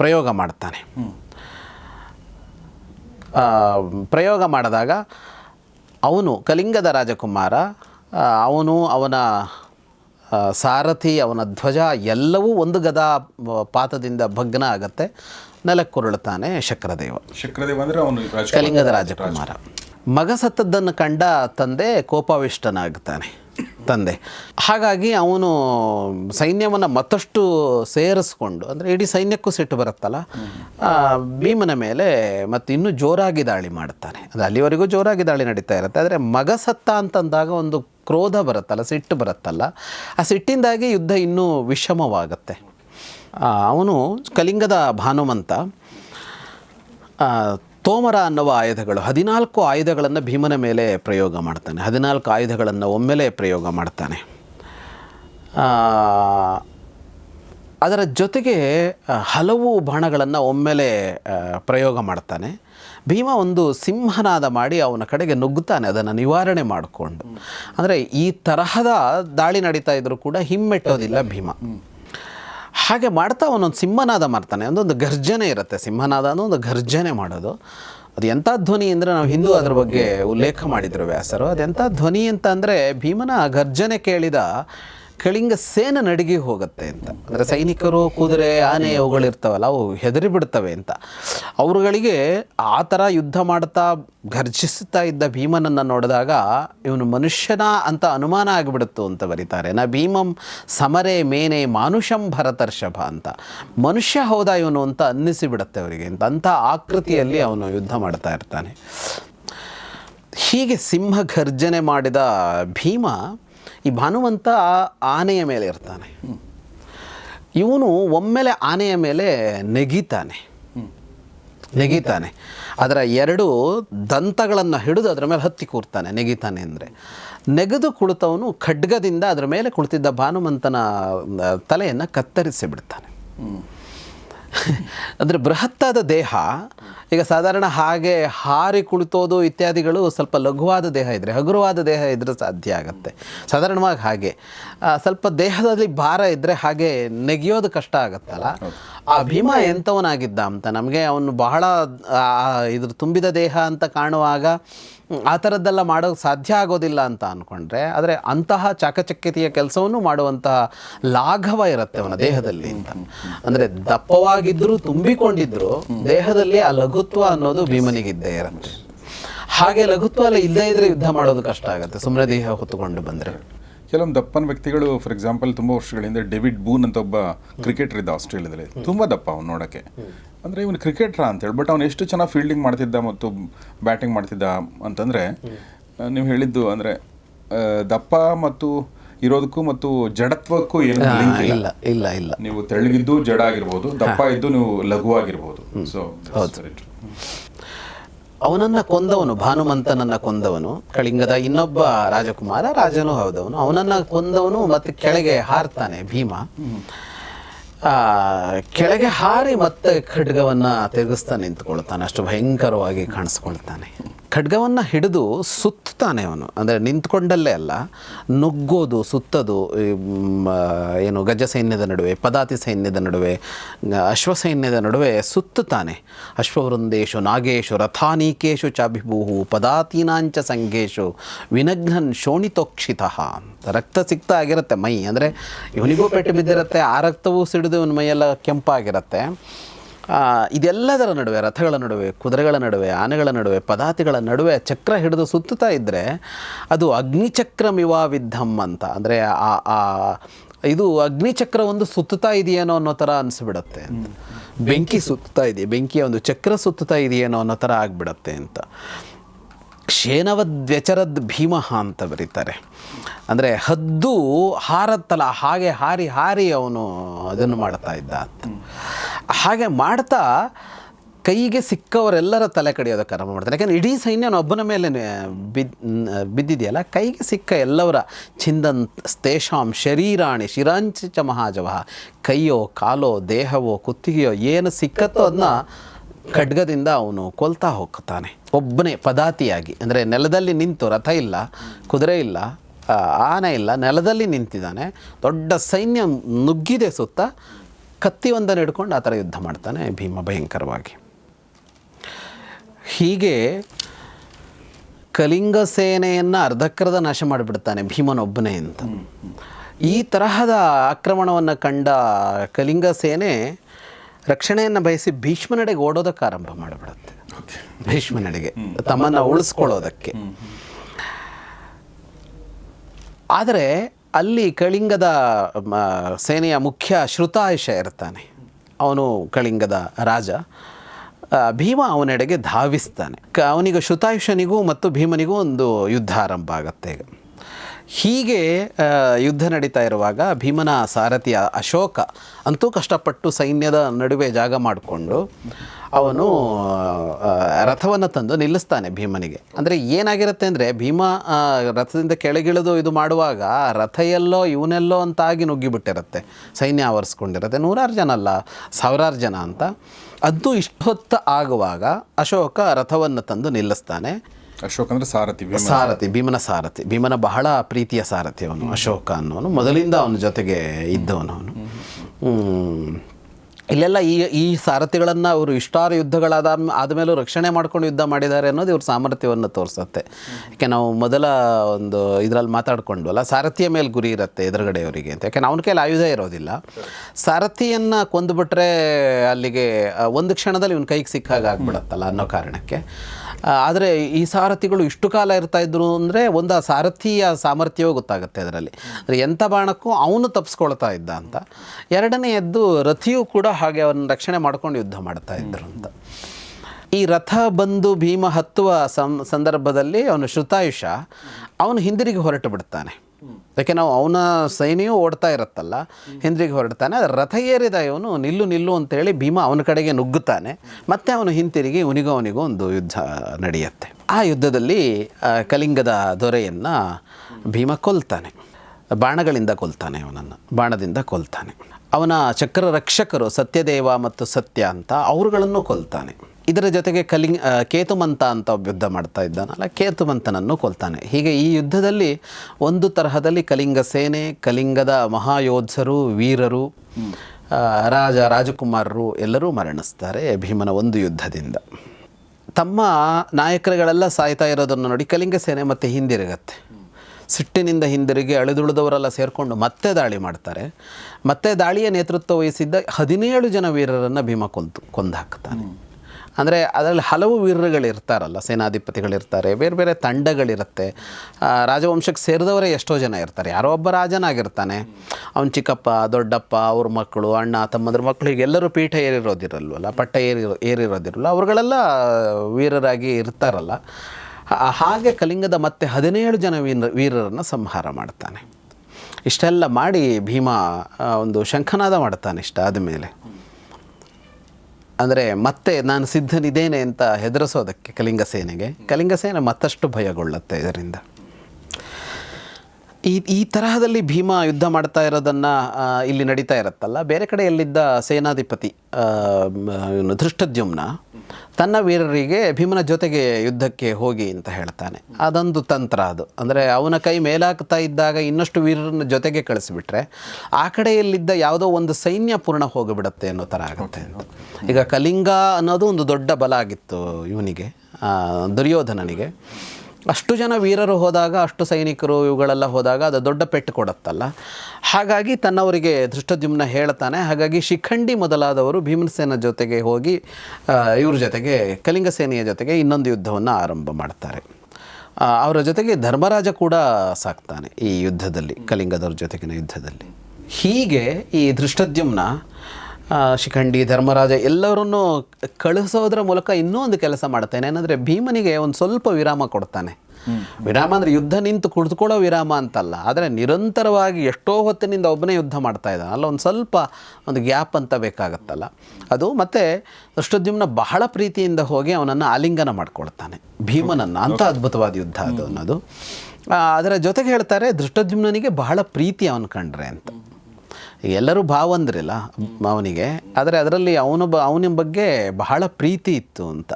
ಪ್ರಯೋಗ ಮಾಡ್ತಾನೆ. ಪ್ರಯೋಗ ಮಾಡಿದಾಗ ಅವನು ಕಲಿಂಗದ ರಾಜಕುಮಾರ ಅವನು ಅವನ ಸಾರಥಿ ಅವನ ಧ್ವಜ ಎಲ್ಲವೂ ಒಂದು ಗದಾ ಪಾತದಿಂದ ಭಗ್ನ ಆಗತ್ತೆ. ನೆಲಕ್ಕುರುಳುತ್ತಾನೆ ಶಕ್ರದೇವ. ಶಕ್ರದೇವ ಅಂದರೆ ಅವನು ಕಲಿಂಗದ ರಾಜಕುಮಾರ. ಮಗ ಸತ್ತದ್ದನ್ನು ಕಂಡ ತಂದೆ ಕೋಪಾವಿಷ್ಟನಾಗ್ತಾನೆ ತಂದೆ. ಹಾಗಾಗಿ ಅವನು ಸೈನ್ಯವನ್ನು ಮತ್ತಷ್ಟು ಸೇರಿಸ್ಕೊಂಡು, ಅಂದರೆ ಇಡೀ ಸೈನ್ಯಕ್ಕೂ ಸಿಟ್ಟು ಬರುತ್ತಲ್ಲ ಭೀಮನ ಮೇಲೆ ಮತ್ತು ಇನ್ನೂ ಜೋರಾಗಿ ದಾಳಿ ಮಾಡ್ತಾನೆ. ಅದು ಅಲ್ಲಿವರೆಗೂ ಜೋರಾಗಿ ದಾಳಿ ನಡೀತಾ ಇರುತ್ತೆ. ಆದರೆ ಮಗ ಸತ್ತ ಅಂತಂದಾಗ ಒಂದು ಕ್ರೋಧ ಬರುತ್ತಲ್ಲ, ಸಿಟ್ಟು ಬರುತ್ತಲ್ಲ. ಆ ಸಿಟ್ಟಿಂದಾಗಿ ಯುದ್ಧ ಇನ್ನೂ ವಿಷಮವಾಗುತ್ತೆ. ಅವನು ಕಲಿಂಗದ ಭಾನುಮಂತ. ತೋಮರ ಅನ್ನುವ ಆಯುಧಗಳು ಹದಿನಾಲ್ಕು ಆಯುಧಗಳನ್ನು ಭೀಮನ ಮೇಲೆ ಪ್ರಯೋಗ ಮಾಡ್ತಾನೆ. ಹದಿನಾಲ್ಕು ಆಯುಧಗಳನ್ನು ಒಮ್ಮೆಲೆ ಪ್ರಯೋಗ ಮಾಡ್ತಾನೆ. ಅದರ ಜೊತೆಗೆ ಹಲವು ಬಾಣಗಳನ್ನು ಒಮ್ಮೆಲೆ ಪ್ರಯೋಗ ಮಾಡ್ತಾನೆ. ಭೀಮ ಒಂದು ಸಿಂಹನಾದ ಮಾಡಿ ಅವನ ಕಡೆಗೆ ನುಗ್ಗುತ್ತಾನೆ, ಅದನ್ನು ನಿವಾರಣೆ ಮಾಡಿಕೊಂಡು. ಅಂದರೆ ಈ ತರಹದ ದಾಳಿ ನಡೀತಾ ಇದ್ದರೂ ಕೂಡ ಹಿಮ್ಮೆಟ್ಟೋದಿಲ್ಲ ಭೀಮ. ಹಾಗೆ ಮಾಡ್ತಾ ಒಂದೊಂದು ಸಿಂಹನಾದ ಮಾಡ್ತಾನೆ. ಒಂದೊಂದು ಗರ್ಜನೆ ಇರುತ್ತೆ. ಸಿಂಹನಾದ ಅನ್ನೋ ಒಂದು ಗರ್ಜನೆ ಮಾಡೋದು. ಅದು ಎಂಥ ಧ್ವನಿ ಅಂದರೆ ನಾವು ಹಿಂದೂ ಅದ್ರ ಬಗ್ಗೆ ಉಲ್ಲೇಖ ಮಾಡಿದರು ವ್ಯಾಸರು. ಅದೆಂಥ ಧ್ವನಿ ಅಂತ ಅಂದರೆ ಭೀಮನ ಗರ್ಜನೆ ಕೇಳಿದ ಕಳಿಂಗ ಸೇನ ನಡಿಗೆ ಹೋಗುತ್ತೆ ಅಂತ. ಅಂದರೆ ಸೈನಿಕರು, ಕುದುರೆ, ಆನೆ ಅವುಗಳಿರ್ತಾವಲ್ಲ ಅವು ಹೆದರಿ ಬಿಡ್ತವೆ ಅಂತ. ಅವರುಗಳಿಗೆ ಆ ಥರ ಯುದ್ಧ ಮಾಡ್ತಾ, ಘರ್ಜಿಸ್ತಾ ಇದ್ದ ಭೀಮನನ್ನು ನೋಡಿದಾಗ ಇವನು ಮನುಷ್ಯನ ಅಂತ ಅನುಮಾನ ಆಗಿಬಿಡುತ್ತು ಅಂತ ಬರೀತಾರೆ. ನಾ ಭೀಮಂ ಸಮರೆ ಮೇನೆ ಮಾನುಷಂ ಭರತರ್ಷಭ ಅಂತ. ಮನುಷ್ಯ ಹೋದ ಇವನು ಅಂತ ಅನ್ನಿಸಿಬಿಡುತ್ತೆ ಅವರಿಗೆ ಅಂತ. ಅಂಥ ಆಕೃತಿಯಲ್ಲಿ ಅವನು ಯುದ್ಧ ಮಾಡ್ತಾ ಇರ್ತಾನೆ. ಹೀಗೆ ಸಿಂಹ ಘರ್ಜನೆ ಮಾಡಿದ ಭೀಮ ಈ ಭಾನುವಂತ ಆನೆಯ ಮೇಲೆ ಇರ್ತಾನೆ. ಇವನು ಒಮ್ಮೆಲೆ ಆನೆಯ ಮೇಲೆ ನೆಗಿತಾನೆ. ನೆಗಿತಾನೆ. ಅದರ ಎರಡು ದಂತಗಳನ್ನು ಹಿಡಿದು ಅದರ ಮೇಲೆ ಹತ್ತಿ ಕೂರ್ತಾನೆ, ನೆಗಿತಾನೆ ಅಂದರೆ. ನೆಗೆದು ಕುಳಿತವನು ಖಡ್ಗದಿಂದ ಅದರ ಮೇಲೆ ಕುಳಿತಿದ್ದ ಭಾನುಮಂತನ ತಲೆಯನ್ನು ಕತ್ತರಿಸಿ ಬಿಡ್ತಾನೆ. ಅಂದರೆ ಬೃಹತ್ತಾದ ದೇಹ ಈಗ ಸಾಧಾರಣ ಹಾಗೆ ಹಾರಿ ಕುಳಿತೋದು ಇತ್ಯಾದಿಗಳು ಸ್ವಲ್ಪ ಲಘುವಾದ ದೇಹ ಇದ್ದರೆ ಹಗುರವಾದ ದೇಹ ಇದ್ದರೆ ಸಾಧ್ಯ ಆಗುತ್ತೆ. ಸಾಧಾರಣವಾಗಿ ಹಾಗೆ. ಸ್ವಲ್ಪ ದೇಹದಲ್ಲಿ ಭಾರ ಇದ್ದರೆ ಹಾಗೆ ನೆಗೆಯೋದು ಕಷ್ಟ ಆಗುತ್ತಲ್ಲ? ಆ ಭೀಮ ಎಂಥವನಾಗಿದ್ದ ಅಂತ ನಮಗೆ ಅವನು ಬಹಳ ಇದ್ರ ತುಂಬಿದ ದೇಹ ಅಂತ ಕಾಣುವಾಗ ಆ ಥರದ್ದೆಲ್ಲ ಮಾಡೋಕ್ಕೆ ಸಾಧ್ಯ ಆಗೋದಿಲ್ಲ ಅಂತ ಅಂದ್ಕೊಂಡ್ರೆ ಆದರೆ ಅಂತಹ ಚಾಕಚಕ್ಯತೆಯ ಕೆಲಸವನ್ನು ಮಾಡುವಂತಹ ಲಾಘವ ಇರುತ್ತೆ ಅವನ ದೇಹದಲ್ಲಿ ಅಂತ. ಅಂದರೆ ದಪ್ಪವಾಗಿದ್ದರೂ ತುಂಬಿಕೊಂಡಿದ್ರು ದೇಹದಲ್ಲಿ ಆ ಲಘುತ್ವ ಅನ್ನೋದು ಭೀಮನಿಗಿದ್ದೇ ಇರುತ್ತೆ. ಹಾಗೆ ಲಘುತ್ವ ಇಲ್ಲದೇ ಇದ್ರೆ ಯುದ್ಧ ಮಾಡೋದು ಕಷ್ಟ ಆಗುತ್ತೆ. ಸುಮ್ಮನೆ ದೇಹ ಹೊತ್ತುಕೊಂಡು ಬಂದರೆ. ಕೆಲವೊಂದು ದಪ್ಪನ ವ್ಯಕ್ತಿಗಳು ಫಾರ್ ಎಕ್ಸಾಂಪಲ್ ತುಂಬ ವರ್ಷಗಳಿಂದ ಡೇವಿಡ್ ಬೂನ್ ಅಂತ ಒಬ್ಬ ಕ್ರಿಕೆಟರ್ ಇದ್ದ ಆಸ್ಟ್ರೇಲಿಯಾದಲ್ಲಿ ತುಂಬ ದಪ್ಪ ಅವ್ನು ನೋಡೋಕ್ಕೆ. ಅಂದರೆ ಇವನು ಕ್ರಿಕೆಟ್ರ ಅಂತೇಳಿ ಬಟ್ ಅವ್ನು ಎಷ್ಟು ಚೆನ್ನಾಗಿ ಫೀಲ್ಡಿಂಗ್ ಮಾಡ್ತಿದ್ದ ಮತ್ತು ಬ್ಯಾಟಿಂಗ್ ಮಾಡ್ತಿದ್ದ ಅಂತಂದರೆ ನೀವು ಹೇಳಿದ್ದು ಅಂದರೆ ದಪ್ಪ ಮತ್ತು ಇರೋದಕ್ಕೂ ಮತ್ತು ಜಡತ್ವಕ್ಕೂ ಏನು ಇಲ್ಲ. ಇಲ್ಲ ಇಲ್ಲ ನೀವು ತೆಳ್ಳಗಿದ್ದು ಜಡ ಆಗಿರ್ಬೋದು ದಪ್ಪ ಇದ್ದು ನೀವು ಲಘುವಾಗಿರ್ಬೋದು. ಸೊ ಅವನನ್ನ ಕೊಂದವನು ಭಾನುಮಂತನನ್ನ ಕೊಂದವನು ಕಳಿಂಗದ ಇನ್ನೊಬ್ಬ ರಾಜಕುಮಾರ ರಾಜನೂ ಹೌದವನು. ಅವನನ್ನ ಕೊಂದವನು ಮತ್ತೆ ಕೆಳಗೆ ಹಾರ್ತಾನೆ ಭೀಮ. ಕೆಳಗೆ ಹಾರಿ ಮತ್ತೆ ಖಡ್ಗವನ್ನ ತಿರುಗಿಸ್ತಾ ನಿಂತ್ಕೊಳ್ತಾನೆ. ಅಷ್ಟು ಭಯಂಕರವಾಗಿ ಕಾಣಿಸ್ಕೊಳ್ತಾನೆ. ಖಡ್ಗವನ್ನ ಹಿಡಿದು ಸುತ್ತಾನೆ ಅವನು. ಅಂದರೆ ನಿಂತ್ಕೊಂಡಲ್ಲೇ ಅಲ್ಲ, ನುಗ್ಗೋದು, ಸುತ್ತದು ಏನು ಗಜ ಸೈನ್ಯದ ನಡುವೆ, ಪದಾತಿ ಸೈನ್ಯದ ನಡುವೆ, ಅಶ್ವ ಸೈನ್ಯದ ನಡುವೆ ಸುತ್ತುತ್ತಾನೆ. ಅಶ್ವವೃಂದೇಶು, ನಾಗೇಶು, ರಥಾನೀಕೇಶು ಚಾಭಿಭೂಹು, ಪದಾತೀನಾಂಚ ಸಂಘೇಶು ವಿನಘ್ನನ್ ಶೋಣಿತೋಕ್ಷಿತ. ರಕ್ತ ಸಿಕ್ತ ಆಗಿರುತ್ತೆ ಮೈ. ಅಂದರೆ ಇವನಿಗೂ ಪೆಟ್ಟು ಬಿದ್ದಿರುತ್ತೆ, ಆ ರಕ್ತವೂ ಇವನ ಮೈಯೆಲ್ಲ ಕೆಂಪಾಗಿರುತ್ತೆ. ಆ, ಇದೆಲ್ಲದರ ನಡುವೆ ರಥಗಳ ನಡುವೆ ಕುದುರೆಗಳ ನಡುವೆ ಆನೆಗಳ ನಡುವೆ ಪದಾತಿಗಳ ನಡುವೆ ಚಕ್ರ ಹಿಡಿದು ಸುತ್ತುತ್ತಾ ಇದ್ದರೆ ಅದು ಅಗ್ನಿಚಕ್ರಮಿವಾವಿದ್ಧಂ ಅಂತ. ಅಂದರೆ ಆ ಆ ಇದು ಅಗ್ನಿಚಕ್ರ ಒಂದು ಸುತ್ತುತ್ತಾ ಇದೆಯೇನೋ ಅನ್ನೋ ಥರ ಅನಿಸ್ಬಿಡತ್ತೆ ಅಂತ. ಬೆಂಕಿ ಸುತ್ತುತ್ತಾ ಇದೆಯಾ ಬೆಂಕಿಯ ಒಂದು ಚಕ್ರ ಸುತ್ತುತ್ತಾ ಇದೆಯೇನೋ ಅನ್ನೋ ಥರ ಆಗಿಬಿಡತ್ತೆ ಅಂತ. ಶೇನವದ್ವ್ಯಚರದ್ ಭೀಮಃ ಅಂತ ಬರೀತಾರೆ. ಅಂದರೆ ಹದ್ದು ಹಾರತ್ತಲ್ಲ, ಹಾಗೆ ಹಾರಿ ಹಾರಿ ಅವನು ಅದನ್ನು ಮಾಡ್ತಾ ಇದ್ದ ಅಂತ. ಹಾಗೆ ಮಾಡ್ತಾ ಕೈಗೆ ಸಿಕ್ಕವರೆಲ್ಲರ ತಲೆ ಕಡಿಯೋದಕ್ಕೆ ಆರಂಭ ಮಾಡ್ತಾರೆ ಯಾಕಂದರೆ ಇಡೀ ಸೈನ್ಯನ ಒಬ್ಬನ ಮೇಲೆ ಬಿದ್ ಬಿದ್ದಿದೆಯಲ್ಲ, ಕೈಗೆ ಸಿಕ್ಕ ಎಲ್ಲವರ ಚಿಂದನ್ ಸ್ತೇಷಾಂ ಶರೀರಾಣಿ ಶಿರಾಂಚ ಮಹಾಜವಹ ಮಹಾಜವ, ಕೈಯೋ ಕಾಲೋ ದೇಹವೋ ಕುತ್ತಿಗೆಯೋ ಏನು ಸಿಕ್ಕತ್ತೋ ಅದನ್ನ ಖಡ್ಗದಿಂದ ಅವನು ಕೊಲ್ತಾ ಹೋಗ್ತಾನೆ. ಒಬ್ಬನೇ ಪದಾತಿಯಾಗಿ. ಅಂದರೆ ನೆಲದಲ್ಲಿ ನಿಂತು ರಥ ಇಲ್ಲ, ಕುದುರೆ ಇಲ್ಲ ಆನೆ ಇಲ್ಲ, ನೆಲದಲ್ಲಿ ನಿಂತಿದ್ದಾನೆ. ದೊಡ್ಡ ಸೈನ್ಯ ನುಗ್ಗಿದೆ ಸುತ್ತ. ಕತ್ತಿ ಒಂದನ್ನು ಹಿಡ್ಕೊಂಡು ಆ ಥರ ಯುದ್ಧ ಮಾಡ್ತಾನೆ ಭೀಮ ಭಯಂಕರವಾಗಿ. ಹೀಗೆ ಕಲಿಂಗ ಸೇನೆಯನ್ನು ಅರ್ಧಕ್ಕರ್ಧ ನಾಶ ಮಾಡಿಬಿಡ್ತಾನೆ ಭೀಮನೊಬ್ಬನೇ ಅಂತ. ಈ ತರಹದ ಆಕ್ರಮಣವನ್ನು ಕಂಡ ಕಲಿಂಗ ಸೇನೆ ರಕ್ಷಣೆಯನ್ನು ಬಯಸಿ ಭೀಷ್ಮನಡೆಗೆ ಓಡೋದಕ್ಕೆ ಆರಂಭ ಮಾಡಿಬಿಡುತ್ತೆ. ಭೀಷ್ಮನಡೆಗೆ. ತಮ್ಮನ್ನು ಉಳಿಸ್ಕೊಳ್ಳೋದಕ್ಕೆ. ಆದರೆ ಅಲ್ಲಿ ಕಳಿಂಗದ ಸೇನೆಯ ಮುಖ್ಯ ಶ್ರುತಾಯುಷ ಇರ್ತಾನೆ. ಅವನು ಕಳಿಂಗದ ರಾಜ. ಭೀಮ ಅವನೆಡೆಗೆ ಧಾವಿಸ್ತಾನೆ. ಕ ಅವನಿಗೆ ಶ್ರುತಾಯುಷನಿಗೂ ಮತ್ತು ಭೀಮನಿಗೂ ಒಂದು ಯುದ್ಧ ಆರಂಭ ಆಗುತ್ತೆ ಈಗ. ಹೀಗೆ ಯುದ್ಧ ನಡೀತಾ ಇರುವಾಗ ಭೀಮನ ಸಾರಥಿಯ ಅಶೋಕ ಅಂತೂ ಕಷ್ಟಪಟ್ಟು ಸೈನ್ಯದ ನಡುವೆ ಜಾಗ ಮಾಡಿಕೊಂಡು ಅವನು ರಥವನ್ನು ತಂದು ನಿಲ್ಲಿಸ್ತಾನೆ ಭೀಮನಿಗೆ. ಅಂದರೆ ಏನಾಗಿರುತ್ತೆ ಅಂದರೆ ಭೀಮ ರಥದಿಂದ ಕೆಳಗಿಳಿದು ಇದು ಮಾಡುವಾಗ ರಥ ಎಲ್ಲೋ ಇವನೆಲ್ಲೋ ಅಂತಾಗಿ ನುಗ್ಗಿಬಿಟ್ಟಿರುತ್ತೆ. ಸೈನ್ಯ ಆವರಿಸ್ಕೊಂಡಿರುತ್ತೆ. ನೂರಾರು ಜನ ಅಲ್ಲ, ಸಾವಿರಾರು ಜನ ಅಂತ. ಅದು ಇಷ್ಟೊತ್ತ ಆಗುವಾಗ ಅಶೋಕ ರಥವನ್ನು ತಂದು ನಿಲ್ಲಿಸ್ತಾನೆ. ಅಶೋಕ್ ಅಂದ್ರೆ ಸಾರಥಿ. ಸಾರಥಿ ಭೀಮನ ಸಾರಥಿ. ಭೀಮನ ಬಹಳ ಪ್ರೀತಿಯ ಸಾರಥಿ ಅವನು ಅಶೋಕ ಅನ್ನೋನು. ಮೊದಲಿಂದ ಅವನ ಜೊತೆಗೆ ಇದ್ದವನು ಅವನು. ಇಲ್ಲೆಲ್ಲ ಈ ಈ ಸಾರಥಿಗಳನ್ನು ಅವರು ಇಷ್ಟಾರು ಯುದ್ಧಗಳಾದ ಆದಮೇಲೂ ರಕ್ಷಣೆ ಮಾಡ್ಕೊಂಡು ಯುದ್ಧ ಮಾಡಿದ್ದಾರೆ ಅನ್ನೋದು ಇವ್ರ ಸಾಮರ್ಥ್ಯವನ್ನು ತೋರಿಸುತ್ತೆ. ಯಾಕೆ ನಾವು ಮೊದಲ ಒಂದು ಇದರಲ್ಲಿ ಮಾತಾಡ್ಕೊಂಡ್ವಲ್ಲ ಸಾರಥಿಯ ಮೇಲೆ ಗುರಿ ಇರುತ್ತೆ ಎದುರುಗಡೆಯವರಿಗೆ ಅಂತ. ಯಾಕೆ ಅವನ ಕೈಲಿ ಆಯುಧ ಇರೋದಿಲ್ಲ. ಸಾರಥಿಯನ್ನು ಕೊಂದುಬಿಟ್ರೆ ಅಲ್ಲಿಗೆ ಒಂದು ಕ್ಷಣದಲ್ಲಿ ಇವನ ಕೈಗೆ ಸಿಕ್ಕಾಗ ಆಗ್ಬಿಡತ್ತಲ್ಲ ಅನ್ನೋ ಕಾರಣಕ್ಕೆ. ಆದರೆ ಈ ಸಾರಥಿಗಳು ಇಷ್ಟು ಕಾಲ ಇರ್ತಾ ಇದ್ರು ಅಂದರೆ ಒಂದು ಆ ಸಾರಥಿಯ ಸಾಮರ್ಥ್ಯವೇ ಗೊತ್ತಾಗುತ್ತೆ ಅದರಲ್ಲಿ. ಅಂದರೆ ಎಂಥ ಬಾಣಕ್ಕೂ ಅವನು ತಪ್ಪಿಸ್ಕೊಳ್ತಾ ಇದ್ದ ಅಂತ. ಎರಡನೆಯದ್ದು ರಥಿಯೂ ಕೂಡ ಹಾಗೆ ಅವನ ರಕ್ಷಣೆ ಮಾಡ್ಕೊಂಡು ಯುದ್ಧ ಮಾಡ್ತಾ ಇದ್ದರು ಅಂತ. ಈ ರಥ ಬಂದು ಭೀಮ ಹತ್ತುವ ಸಂದರ್ಭದಲ್ಲಿ ಅವನು ಶ್ರುತಾಯುಷ, ಅವನು ಹಿಂದಿರುಗಿ ಹೊರಟು ಬಿಡ್ತಾನೆ. ಯಾಕೆ ನಾವು ಅವನ ಸೈನ್ಯೂ ಓಡ್ತಾ ಇರುತ್ತಲ್ಲ, ಹಿಂದ್ರಿಗೆ ಹೊರಡ್ತಾನೆ ರಥ ಏರಿದ ಇವನು ನಿಲ್ಲು ನಿಲ್ಲು ಅಂತೇಳಿ ಭೀಮ ಅವನ ಕಡೆಗೆ ನುಗ್ಗುತ್ತಾನೆ. ಮತ್ತೆ ಅವನು ಹಿಂತಿರುಗಿ ಇವನಿಗೂ ಅವನಿಗೂ ಒಂದು ಯುದ್ಧ ನಡೆಯುತ್ತೆ. ಆ ಯುದ್ಧದಲ್ಲಿ ಕಲಿಂಗದ ದೊರೆಯನ್ನು ಭೀಮ ಕೊಲ್ತಾನೆ. ಬಾಣಗಳಿಂದ ಕೊಲ್ತಾನೆ ಅವನನ್ನು, ಬಾಣದಿಂದ ಕೊಲ್ತಾನೆ. ಅವನ ಚಕ್ರ ರಕ್ಷಕರು ಸತ್ಯದೇವ ಮತ್ತು ಸತ್ಯ ಅಂತ ಅವರುಗಳನ್ನು ಕೊಲ್ತಾನೆ. ಇದರ ಜೊತೆಗೆ ಕಲಿಂಗ್ ಕೇತುಮಂತ ಅಂತ ಒಬ್ಬ ಯುದ್ಧ ಮಾಡ್ತಾ ಇದ್ದಾನಲ್ಲ, ಕೇತುಮಂತನನ್ನು ಕೊಲ್ತಾನೆ. ಹೀಗೆ ಈ ಯುದ್ಧದಲ್ಲಿ ಒಂದು ತರಹದಲ್ಲಿ ಕಲಿಂಗ ಸೇನೆ, ಕಲಿಂಗದ ಮಹಾಯೋಧರು, ವೀರರು ರಾಜ, ರಾಜಕುಮಾರರು ಎಲ್ಲರೂ ಮರಣಿಸ್ತಾರೆ ಭೀಮನ ಒಂದು ಯುದ್ಧದಿಂದ. ತಮ್ಮ ನಾಯಕರುಗಳೆಲ್ಲ ಸಾಯ್ತಾ ಇರೋದನ್ನು ನೋಡಿ ಕಲಿಂಗ ಸೇನೆ ಮತ್ತೆ ಹಿಂದಿರುಗತ್ತೆ. ಸಿಟ್ಟಿನಿಂದ ಹಿಂದಿರುಗಿ ಅಳಿದುಳಿದವರೆಲ್ಲ ಸೇರಿಕೊಂಡು ಮತ್ತೆ ದಾಳಿ ಮಾಡ್ತಾರೆ. ಮತ್ತೆ ದಾಳಿಯ ನೇತೃತ್ವ ವಹಿಸಿದ್ದ ಹದಿನೇಳು ಜನ ವೀರರನ್ನು ಭೀಮ ಕೊಂದು ಕೊಂದು ಹಾಕ್ತಾನೆ ಅಂದರೆ ಅದರಲ್ಲಿ ಹಲವು ವೀರರುಗಳಿರ್ತಾರಲ್ಲ, ಸೇನಾಧಿಪತಿಗಳಿರ್ತಾರೆ, ಬೇರೆ ಬೇರೆ ತಂಡಗಳಿರುತ್ತೆ. ರಾಜವಂಶಕ್ಕೆ ಸೇರಿದವರೇ ಎಷ್ಟೋ ಜನ ಇರ್ತಾರೆ. ಯಾರೋ ಒಬ್ಬ ರಾಜನಾಗಿರ್ತಾನೆ. ಅವನ ಚಿಕ್ಕಪ್ಪ, ದೊಡ್ಡಪ್ಪ, ಅವ್ರ ಮಕ್ಕಳು, ಅಣ್ಣ, ತಮ್ಮದ್ರ ಮಕ್ಕಳು ಹೀಗೆಲ್ಲರೂ ಪೀಠ ಏರಿರೋದಿರಲ್ವಲ್ಲ, ಪಟ್ಟ ಏರಿ ಏರಿರೋದಿರಲ್ಲ. ಅವರುಗಳೆಲ್ಲ ವೀರರಾಗಿ ಇರ್ತಾರಲ್ಲ. ಹಾಗೆ ಕಲಿಂಗದ ಮತ್ತೆ ಹದಿನೇಳು ಜನ ವೀರ ವೀರರನ್ನು ಸಂಹಾರ ಮಾಡ್ತಾನೆ. ಇಷ್ಟೆಲ್ಲ ಮಾಡಿ ಭೀಮ ಒಂದು ಶಂಖನಾದ ಮಾಡ್ತಾನೆ ಇಷ್ಟ ಆದಮೇಲೆ. ಅಂದರೆ ಮತ್ತೆ ನಾನು ಸಿದ್ಧನಿದ್ದೇನೆ ಅಂತ ಹೆದರಿಸೋದಕ್ಕೆ ಕಲಿಂಗ ಸೇನೆಗೆ. ಕಲಿಂಗ ಸೇನೆ ಮತ್ತಷ್ಟು ಭಯಗೊಳ್ಳುತ್ತೆ ಇದರಿಂದ. ಈ ಈ ತರಹದಲ್ಲಿ ಭೀಮ ಯುದ್ಧ ಮಾಡ್ತಾ ಇರೋದನ್ನು ಇಲ್ಲಿ ನಡೀತಾ ಇರುತ್ತಲ್ಲ. ಬೇರೆ ಕಡೆ ಎಲ್ಲಿದ್ದ ಸೇನಾಧಿಪತಿ ಧೃಷ್ಟದ್ಯುಮ್ನ. ತನ್ನ ವೀರರಿಗೆ ಭೀಮನ ಜೊತೆಗೆ ಯುದ್ಧಕ್ಕೆ ಹೋಗಿ ಅಂತ ಹೇಳ್ತಾನೆ. ಅದೊಂದು ತಂತ್ರ ಅದು. ಅಂದರೆ ಅವನ ಕೈ ಮೇಲಾಗ್ತಾ ಇದ್ದಾಗ ಇನ್ನಷ್ಟು ವೀರರನ್ನ ಜೊತೆಗೆ ಕಳಿಸ್ಬಿಟ್ರೆ ಆ ಕಡೆಯಲ್ಲಿದ್ದ ಯಾವುದೋ ಒಂದು ಸೈನ್ಯ ಪೂರ್ಣ ಹೋಗಿಬಿಡುತ್ತೆ ಅನ್ನೋ ಥರ ಆಗುತ್ತೆ ಈಗ ಕಲಿಂಗ ಅನ್ನೋದು ಒಂದು ದೊಡ್ಡ ಬಲ ಆಗಿತ್ತು ಇವನಿಗೆ ದುರ್ಯೋಧನನಿಗೆ. ಅಷ್ಟು ಜನ ವೀರರು ಹೋದಾಗ, ಅಷ್ಟು ಸೈನಿಕರು ಇವುಗಳೆಲ್ಲ ಹೋದಾಗ ಅದು ದೊಡ್ಡ ಪೆಟ್ಟು ಕೊಡುತ್ತಲ್ಲ. ಹಾಗಾಗಿ ತನ್ನವರಿಗೆ ಧೃಷ್ಟದ್ಯುಮ್ನ ಹೇಳ್ತಾನೆ. ಹಾಗಾಗಿ ಶಿಖಂಡಿ ಮೊದಲಾದವರು ಭೀಮಸೇನ ಜೊತೆಗೆ ಹೋಗಿ ಇವ್ರ ಜೊತೆಗೆ, ಕಲಿಂಗ ಸೇನೆಯ ಜೊತೆಗೆ ಇನ್ನೊಂದು ಯುದ್ಧವನ್ನು ಆರಂಭ ಮಾಡ್ತಾರೆ. ಅವರ ಜೊತೆಗೆ ಧರ್ಮರಾಜ ಕೂಡ ಸಾಕ್ತಾನೆ ಈ ಯುದ್ಧದಲ್ಲಿ, ಕಲಿಂಗದವ್ರ ಜೊತೆಗಿನ ಯುದ್ಧದಲ್ಲಿ. ಹೀಗೆ ಈ ಧೃಷ್ಟದ್ಯುಮ್ನ ಶಿಖಂಡಿ ಧರ್ಮರಾಜ ಎಲ್ಲರನ್ನೂ ಕಳಿಸೋದ್ರ ಮೂಲಕ ಇನ್ನೂ ಒಂದು ಕೆಲಸ ಮಾಡ್ತಾನೆ. ಏನಂದರೆ ಭೀಮನಿಗೆ ಒಂದು ಸ್ವಲ್ಪ ವಿರಾಮ ಕೊಡ್ತಾನೆ. ವಿರಾಮ ಅಂದರೆ ಯುದ್ಧ ನಿಂತು ಕುಳಿತುಕೊಳ್ಳೋ ವಿರಾಮ ಅಂತಲ್ಲ. ಆದರೆ ನಿರಂತರವಾಗಿ ಎಷ್ಟೋ ಹೊತ್ತಿನಿಂದ ಒಬ್ಬನೇ ಯುದ್ಧ ಮಾಡ್ತಾ ಇದ್ದಾನೆ. ಅಲ್ಲ ಒಂದು ಸ್ವಲ್ಪ ಒಂದು ಗ್ಯಾಪ್ ಅಂತ ಬೇಕಾಗತ್ತಲ್ಲ. ಅದು ಮತ್ತು ಅಷ್ಟೊದ್ಯುಮ್ನ ಬಹಳ ಪ್ರೀತಿಯಿಂದ ಹೋಗಿ ಅವನನ್ನು ಆಲಿಂಗನ ಮಾಡ್ಕೊಳ್ತಾನೆ. ಭೀಮನನ್ನು ಅಂಥ ಅದ್ಭುತವಾದ ಯುದ್ಧ ಅದು ಅನ್ನೋದು. ಅದರ ಜೊತೆಗೆ ಹೇಳ್ತಾರೆ ದೃಷ್ಟದ್ಯುಮ್ನಿಗೆ ಬಹಳ ಪ್ರೀತಿ ಅವನು ಕಂಡ್ರೆ ಅಂತ. ಎಲ್ಲರೂ ಭಾವಂದ್ರಲ್ಲ ಅವನಿಗೆ ಆದರೆ ಅದರಲ್ಲಿ ಅವನೊಬ್ಬ ಅವನ ಬಗ್ಗೆ ಬಹಳ ಪ್ರೀತಿ ಇತ್ತು ಅಂತ.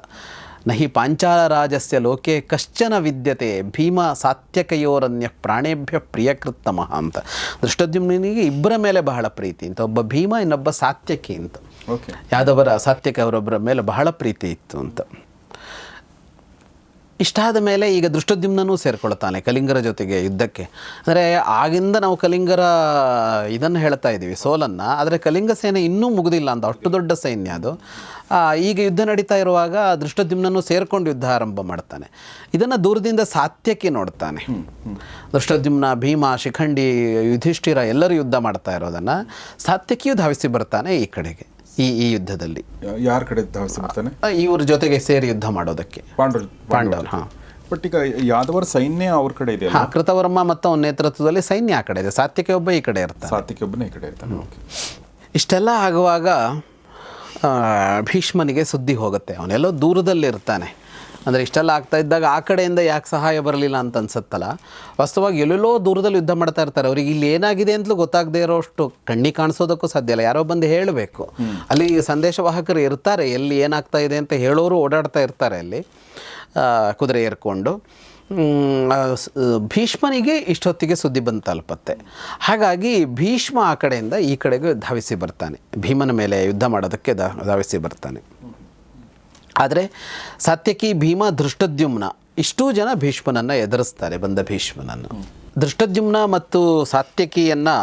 ನಹಿ ಪಾಂಚಾಲ ರಾಜಸ್ಯ ಲೋಕೆ ಕಶ್ಚನ ವಿದ್ಯತೆ ಭೀಮ ಸಾತ್ಯಕಯೋರನ್ಯ ಪ್ರಾಣೇಭ್ಯ ಪ್ರಿಯಕೃತ್ತಮಃ ಅಂತ. ದೃಷ್ಟದ್ಯುಮ್ನಿಗೆ ಇಬ್ಬರ ಮೇಲೆ ಬಹಳ ಪ್ರೀತಿ ಅಂತ ಒಬ್ಬ ಭೀಮ ಇನ್ನೊಬ್ಬ ಸಾತ್ಯಕಿ ಅಂತ. ಓಕೆ ಯಾದವರ ಸಾತ್ಯಕ ಅವರೊಬ್ಬರ ಮೇಲೆ ಬಹಳ ಪ್ರೀತಿ ಇತ್ತು ಅಂತ. ಇಷ್ಟಾದ ಮೇಲೆ ಈಗ ದೃಷ್ಟದ್ಯುಮ್ನೂ ಸೇರ್ಕೊಳ್ತಾನೆ ಕಲಿಂಗರ ಜೊತೆಗೆ ಯುದ್ಧಕ್ಕೆ. ಅಂದರೆ ಆಗಿಂದ ನಾವು ಕಲಿಂಗರ ಇದನ್ನು ಹೇಳ್ತಾ ಇದ್ದೀವಿ ಸೋಲನ್ನು. ಆದರೆ ಕಲಿಂಗ ಸೇನೆ ಇನ್ನೂ ಮುಗುದಿಲ್ಲ ಅಂತ ಅಷ್ಟು ದೊಡ್ಡ ಸೈನ್ಯ ಅದು. ಈಗ ಯುದ್ಧ ನಡೀತಾ ಇರುವಾಗ ದೃಷ್ಟದ್ಯುಮ್ನೂ ಸೇರಿಕೊಂಡು ಯುದ್ಧ ಆರಂಭ ಮಾಡ್ತಾನೆ. ಇದನ್ನು ದೂರದಿಂದ ಸಾತ್ಯಕ್ಕೆ ನೋಡ್ತಾನೆ. ದೃಷ್ಟದ್ಯುಮ್ನ ಭೀಮ ಶಿಖಂಡಿ ಯುಧಿಷ್ಠಿರ ಎಲ್ಲರೂ ಯುದ್ಧ ಮಾಡ್ತಾ ಇರೋದನ್ನು ಸಾತ್ಯಕಿಯೂ ಧಾವಿಸಿ ಬರ್ತಾನೆ ಈ ಕಡೆಗೆ. ಈ ಈ ಯುದ್ಧದಲ್ಲಿ. ಯಾರ ಕಡೆ ಬರ್ತಾನೆ ಇವ್ರ ಜೊತೆಗೆ ಸೇರಿ ಯುದ್ಧ ಮಾಡೋದಕ್ಕೆ. ಪಾಂಡವರು ಪಾಂಡವರು ಹಾಂ. ಬಟ್ ಈಗ ಯಾದವರ ಸೈನ್ಯ ಅವ್ರ ಕಡೆ ಇದೆ ಹಾಂ ಕೃತವರ್ಮ ಮತ್ತು ಅವನ ನೇತೃತ್ವದಲ್ಲಿ ಸೈನ್ಯ ಆ ಕಡೆ ಇದೆ. ಸಾತ್ಯಕ್ಕೆ ಒಬ್ಬ ಈ ಕಡೆ ಇರ್ತಾನೆ. ಸಾತ್ವಿಕ ಒಬ್ಬನೇ ಈ ಕಡೆ ಇರ್ತಾನೆ. ಓಕೆ ಇಷ್ಟೆಲ್ಲ ಆಗುವಾಗ ಭೀಷ್ಮನಿಗೆ ಸುದ್ದಿ ಹೋಗುತ್ತೆ. ಅವನೆಲ್ಲೋ ದೂರದಲ್ಲಿರ್ತಾನೆ. ಅಂದರೆ ಇಷ್ಟೆಲ್ಲ ಆಗ್ತಾ ಇದ್ದಾಗ ಆ ಕಡೆಯಿಂದ ಯಾಕೆ ಸಹಾಯ ಬರಲಿಲ್ಲ ಅಂತ ಅನ್ಸುತ್ತಲ್ಲ? ವಾಸ್ತವವಾಗಿ ಎಲ್ಲೆಲ್ಲೋ ದೂರದಲ್ಲಿ ಯುದ್ಧ ಮಾಡ್ತಾ ಇರ್ತಾರೆ. ಅವ್ರಿಗೆ ಇಲ್ಲಿ ಏನಾಗಿದೆ ಅಂತಲೂ ಗೊತ್ತಾಗದೇ ಇರೋಷ್ಟು ಕಣ್ಣಿ ಕಾಣಿಸೋದಕ್ಕೂ ಸಾಧ್ಯ ಇಲ್ಲ. ಯಾರೋ ಬಂದು ಹೇಳಬೇಕು. ಅಲ್ಲಿ ಸಂದೇಶವಾಹಕರು ಇರ್ತಾರೆ. ಎಲ್ಲಿ ಏನಾಗ್ತಾ ಇದೆ ಅಂತ ಹೇಳೋರು ಓಡಾಡ್ತಾ ಇರ್ತಾರೆ ಅಲ್ಲಿ. ಕುದುರೆ ಏರ್ಕೊಂಡು. ಭೀಷ್ಮನಿಗೆ ಇಷ್ಟೊತ್ತಿಗೆ ಸುದ್ದಿ ಬಂದು ತಲುಪತ್ತೆ. ಹಾಗಾಗಿ ಭೀಷ್ಮ ಆ ಕಡೆಯಿಂದ ಈ ಕಡೆಗೆ ಧಾವಿಸಿ ಬರ್ತಾನೆ. ಭೀಮನ ಮೇಲೆ ಯುದ್ಧ ಮಾಡೋದಕ್ಕೆ ಧಾವಿಸಿ ಬರ್ತಾನೆ. ಆದರೆ ಸತ್ಯಕಿ ಭೀಮ ದೃಷ್ಟದ್ಯುಮ್ನ ಇಷ್ಟೂ ಜನ ಭೀಷ್ಮನನ್ನು ಎದುರಿಸ್ತಾರೆ, ಬಂದ ಭೀಷ್ಮನನ್ನು. ಧೃಷ್ಟದ್ಯುಮ್ನ ಮತ್ತು ಸಾತ್ಯಕಿಯನ್ನು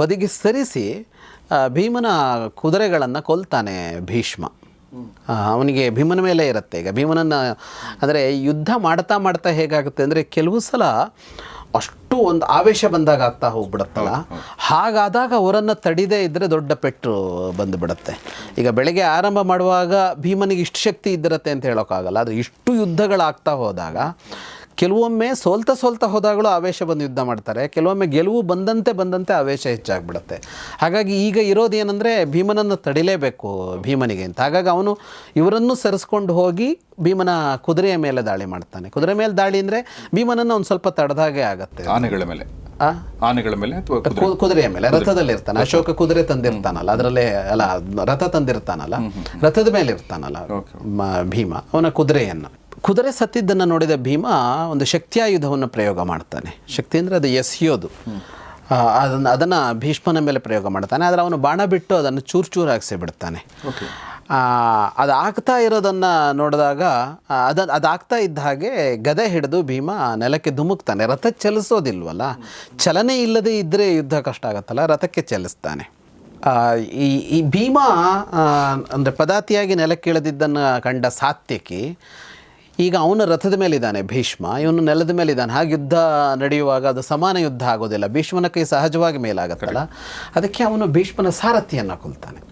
ಬದಿಗೆ ಸರಿಸಿ ಭೀಮನ ಕುದುರೆಗಳನ್ನು ಕೊಲ್ತಾನೆ ಭೀಷ್ಮ. ಅವನಿಗೆ ಭೀಮನ ಮೇಲೆ ಇರುತ್ತೆ. ಈಗ ಭೀಮನನ್ನು, ಅಂದರೆ ಯುದ್ಧ ಮಾಡ್ತಾ ಮಾಡ್ತಾ ಹೇಗಾಗುತ್ತೆ ಅಂದರೆ, ಕೆಲವು ಸಲ ಅಷ್ಟು ಒಂದು ಆವೇಶ ಬಂದಾಗ ಆಗ್ತಾ ಹೋಗ್ಬಿಡುತ್ತಲ್ಲ? ಹಾಗಾದಾಗ ಅವರನ್ನು ತಡಿದೇ ಇದ್ದರೆ ದೊಡ್ಡ ಪೆಟ್ಟು ಬಂದುಬಿಡುತ್ತೆ. ಈಗ ಬೆಳಗ್ಗೆ ಆರಂಭ ಮಾಡುವಾಗ ಭೀಮನಿಗೆ ಇಷ್ಟು ಶಕ್ತಿ ಇದ್ದಿರತ್ತೆ ಅಂತ ಹೇಳೋಕ್ಕಾಗಲ್ಲ ಆದರೆ ಇಷ್ಟು ಯುದ್ಧಗಳಾಗ್ತಾ ಹೋದಾಗ ಕೆಲವೊಮ್ಮೆ ಸೋಲ್ತಾ ಸೋಲ್ತಾ ಹೋದಾಗಲೂ ಆವೇಶ ಬಂದು ಯುದ್ಧ ಮಾಡ್ತಾರೆ ಕೆಲವೊಮ್ಮೆ ಗೆಲುವು ಬಂದಂತೆ ಬಂದಂತೆ ಆವೇಶ ಹೆಚ್ಚಾಗ್ಬಿಡುತ್ತೆ. ಹಾಗಾಗಿ ಈಗ ಇರೋದೇನೆಂದರೆ ಭೀಮನನ್ನು ತಡಿಲೇಬೇಕು ಭೀಮನಿಗೆ ಅಂತ. ಹಾಗಾಗಿ ಅವನು ಇವರನ್ನು ಸರಿಸ್ಕೊಂಡು ಹೋಗಿ ಭೀಮನ ಕುದುರೆಯ ಮೇಲೆ ದಾಳಿ ಮಾಡ್ತಾನೆ. ಕುದುರೆ ಮೇಲೆ ದಾಳಿ ಅಂದರೆ ಭೀಮನನ್ನು ಒಂದು ಸ್ವಲ್ಪ ತಡೆದಾಗೆ ಆಗುತ್ತೆ. ಆನೆಗಳ ಮೇಲೆ? ಆನೆಗಳ ಮೇಲೆ ಕುದುರೆಯ ಮೇಲೆ ರಥದಲ್ಲಿ ಇರ್ತಾನೆ. ಅಶೋಕ ಕುದುರೆ ತಂದಿರ್ತಾನಲ್ಲ ಅದರಲ್ಲೇ ಅಲ್ಲ ರಥ ತಂದಿರ್ತಾನಲ್ಲ. ರಥದ ಮೇಲೆ ಇರ್ತಾನಲ್ಲ ಭೀಮ ಅವನ ಕುದುರೆಯನ್ನು. ಕುದುರೆ ಸತ್ತಿದ್ದನ್ನು ನೋಡಿದ ಭೀಮ ಒಂದು ಶಕ್ತಿಯಾಯುಧವನ್ನು ಪ್ರಯೋಗ ಮಾಡ್ತಾನೆ. ಶಕ್ತಿ ಅಂದರೆ ಅದು ಎಸೆಯೋದು. ಅದನ್ನು ಅದನ್ನು ಭೀಷ್ಮನ ಮೇಲೆ ಪ್ರಯೋಗ ಮಾಡ್ತಾನೆ. ಆದರೆ ಅವನು ಬಾಣ ಬಿಟ್ಟು ಅದನ್ನು ಚೂರು ಚೂರಾಗಿಸಿ ಬಿಡ್ತಾನೆ. ಓಕೆ. ಆ, ಅದು ಆಗ್ತಾ ಇರೋದನ್ನು ನೋಡಿದಾಗ ಅದ ಅದಾಗ್ತಾ ಇದ್ದ ಹಾಗೆ ಗದೆ ಹಿಡಿದು ಭೀಮ ನೆಲಕ್ಕೆ ಧುಮುಕ್ತಾನೆ. ರಥ ಚಲಿಸೋದಿಲ್ವಲ್ಲ? ಚಲನೆ ಇಲ್ಲದೆ ಇದ್ದರೆ ಯುದ್ಧ ಕಷ್ಟ ಆಗುತ್ತಲ್ಲ? ರಥಕ್ಕೆ ಚಲಿಸ್ತಾನೆ. ಈ ಈ ಭೀಮ ಅಂದರೆ ಪದಾತಿಯಾಗಿ ನೆಲಕ್ಕಿಳಿದಿದ್ದನ್ನು ಕಂಡ ಸಾತ್ಯಕಿ ಈಗ ಅವನು ರಥದ ಮೇಲಿದ್ದಾನೆ ಭೀಷ್ಮ. ಇವನು ನೆಲದ ಮೇಲಿದ್ದಾನೆ. ಹಾಗೆ ಯುದ್ಧ ನಡೆಯುವಾಗ ಅದು ಸಮಾನ ಯುದ್ಧ ಆಗೋದಿಲ್ಲ. ಭೀಷ್ಮನ ಕೈ ಸಹಜವಾಗಿ ಮೇಲಾಗತ್ತಲ್ಲ. ಅದಕ್ಕೆ ಅವನು ಭೀಷ್ಮನ ಸಾರಥಿಯನ್ನು ಕೊಲ್ತಾನೆ.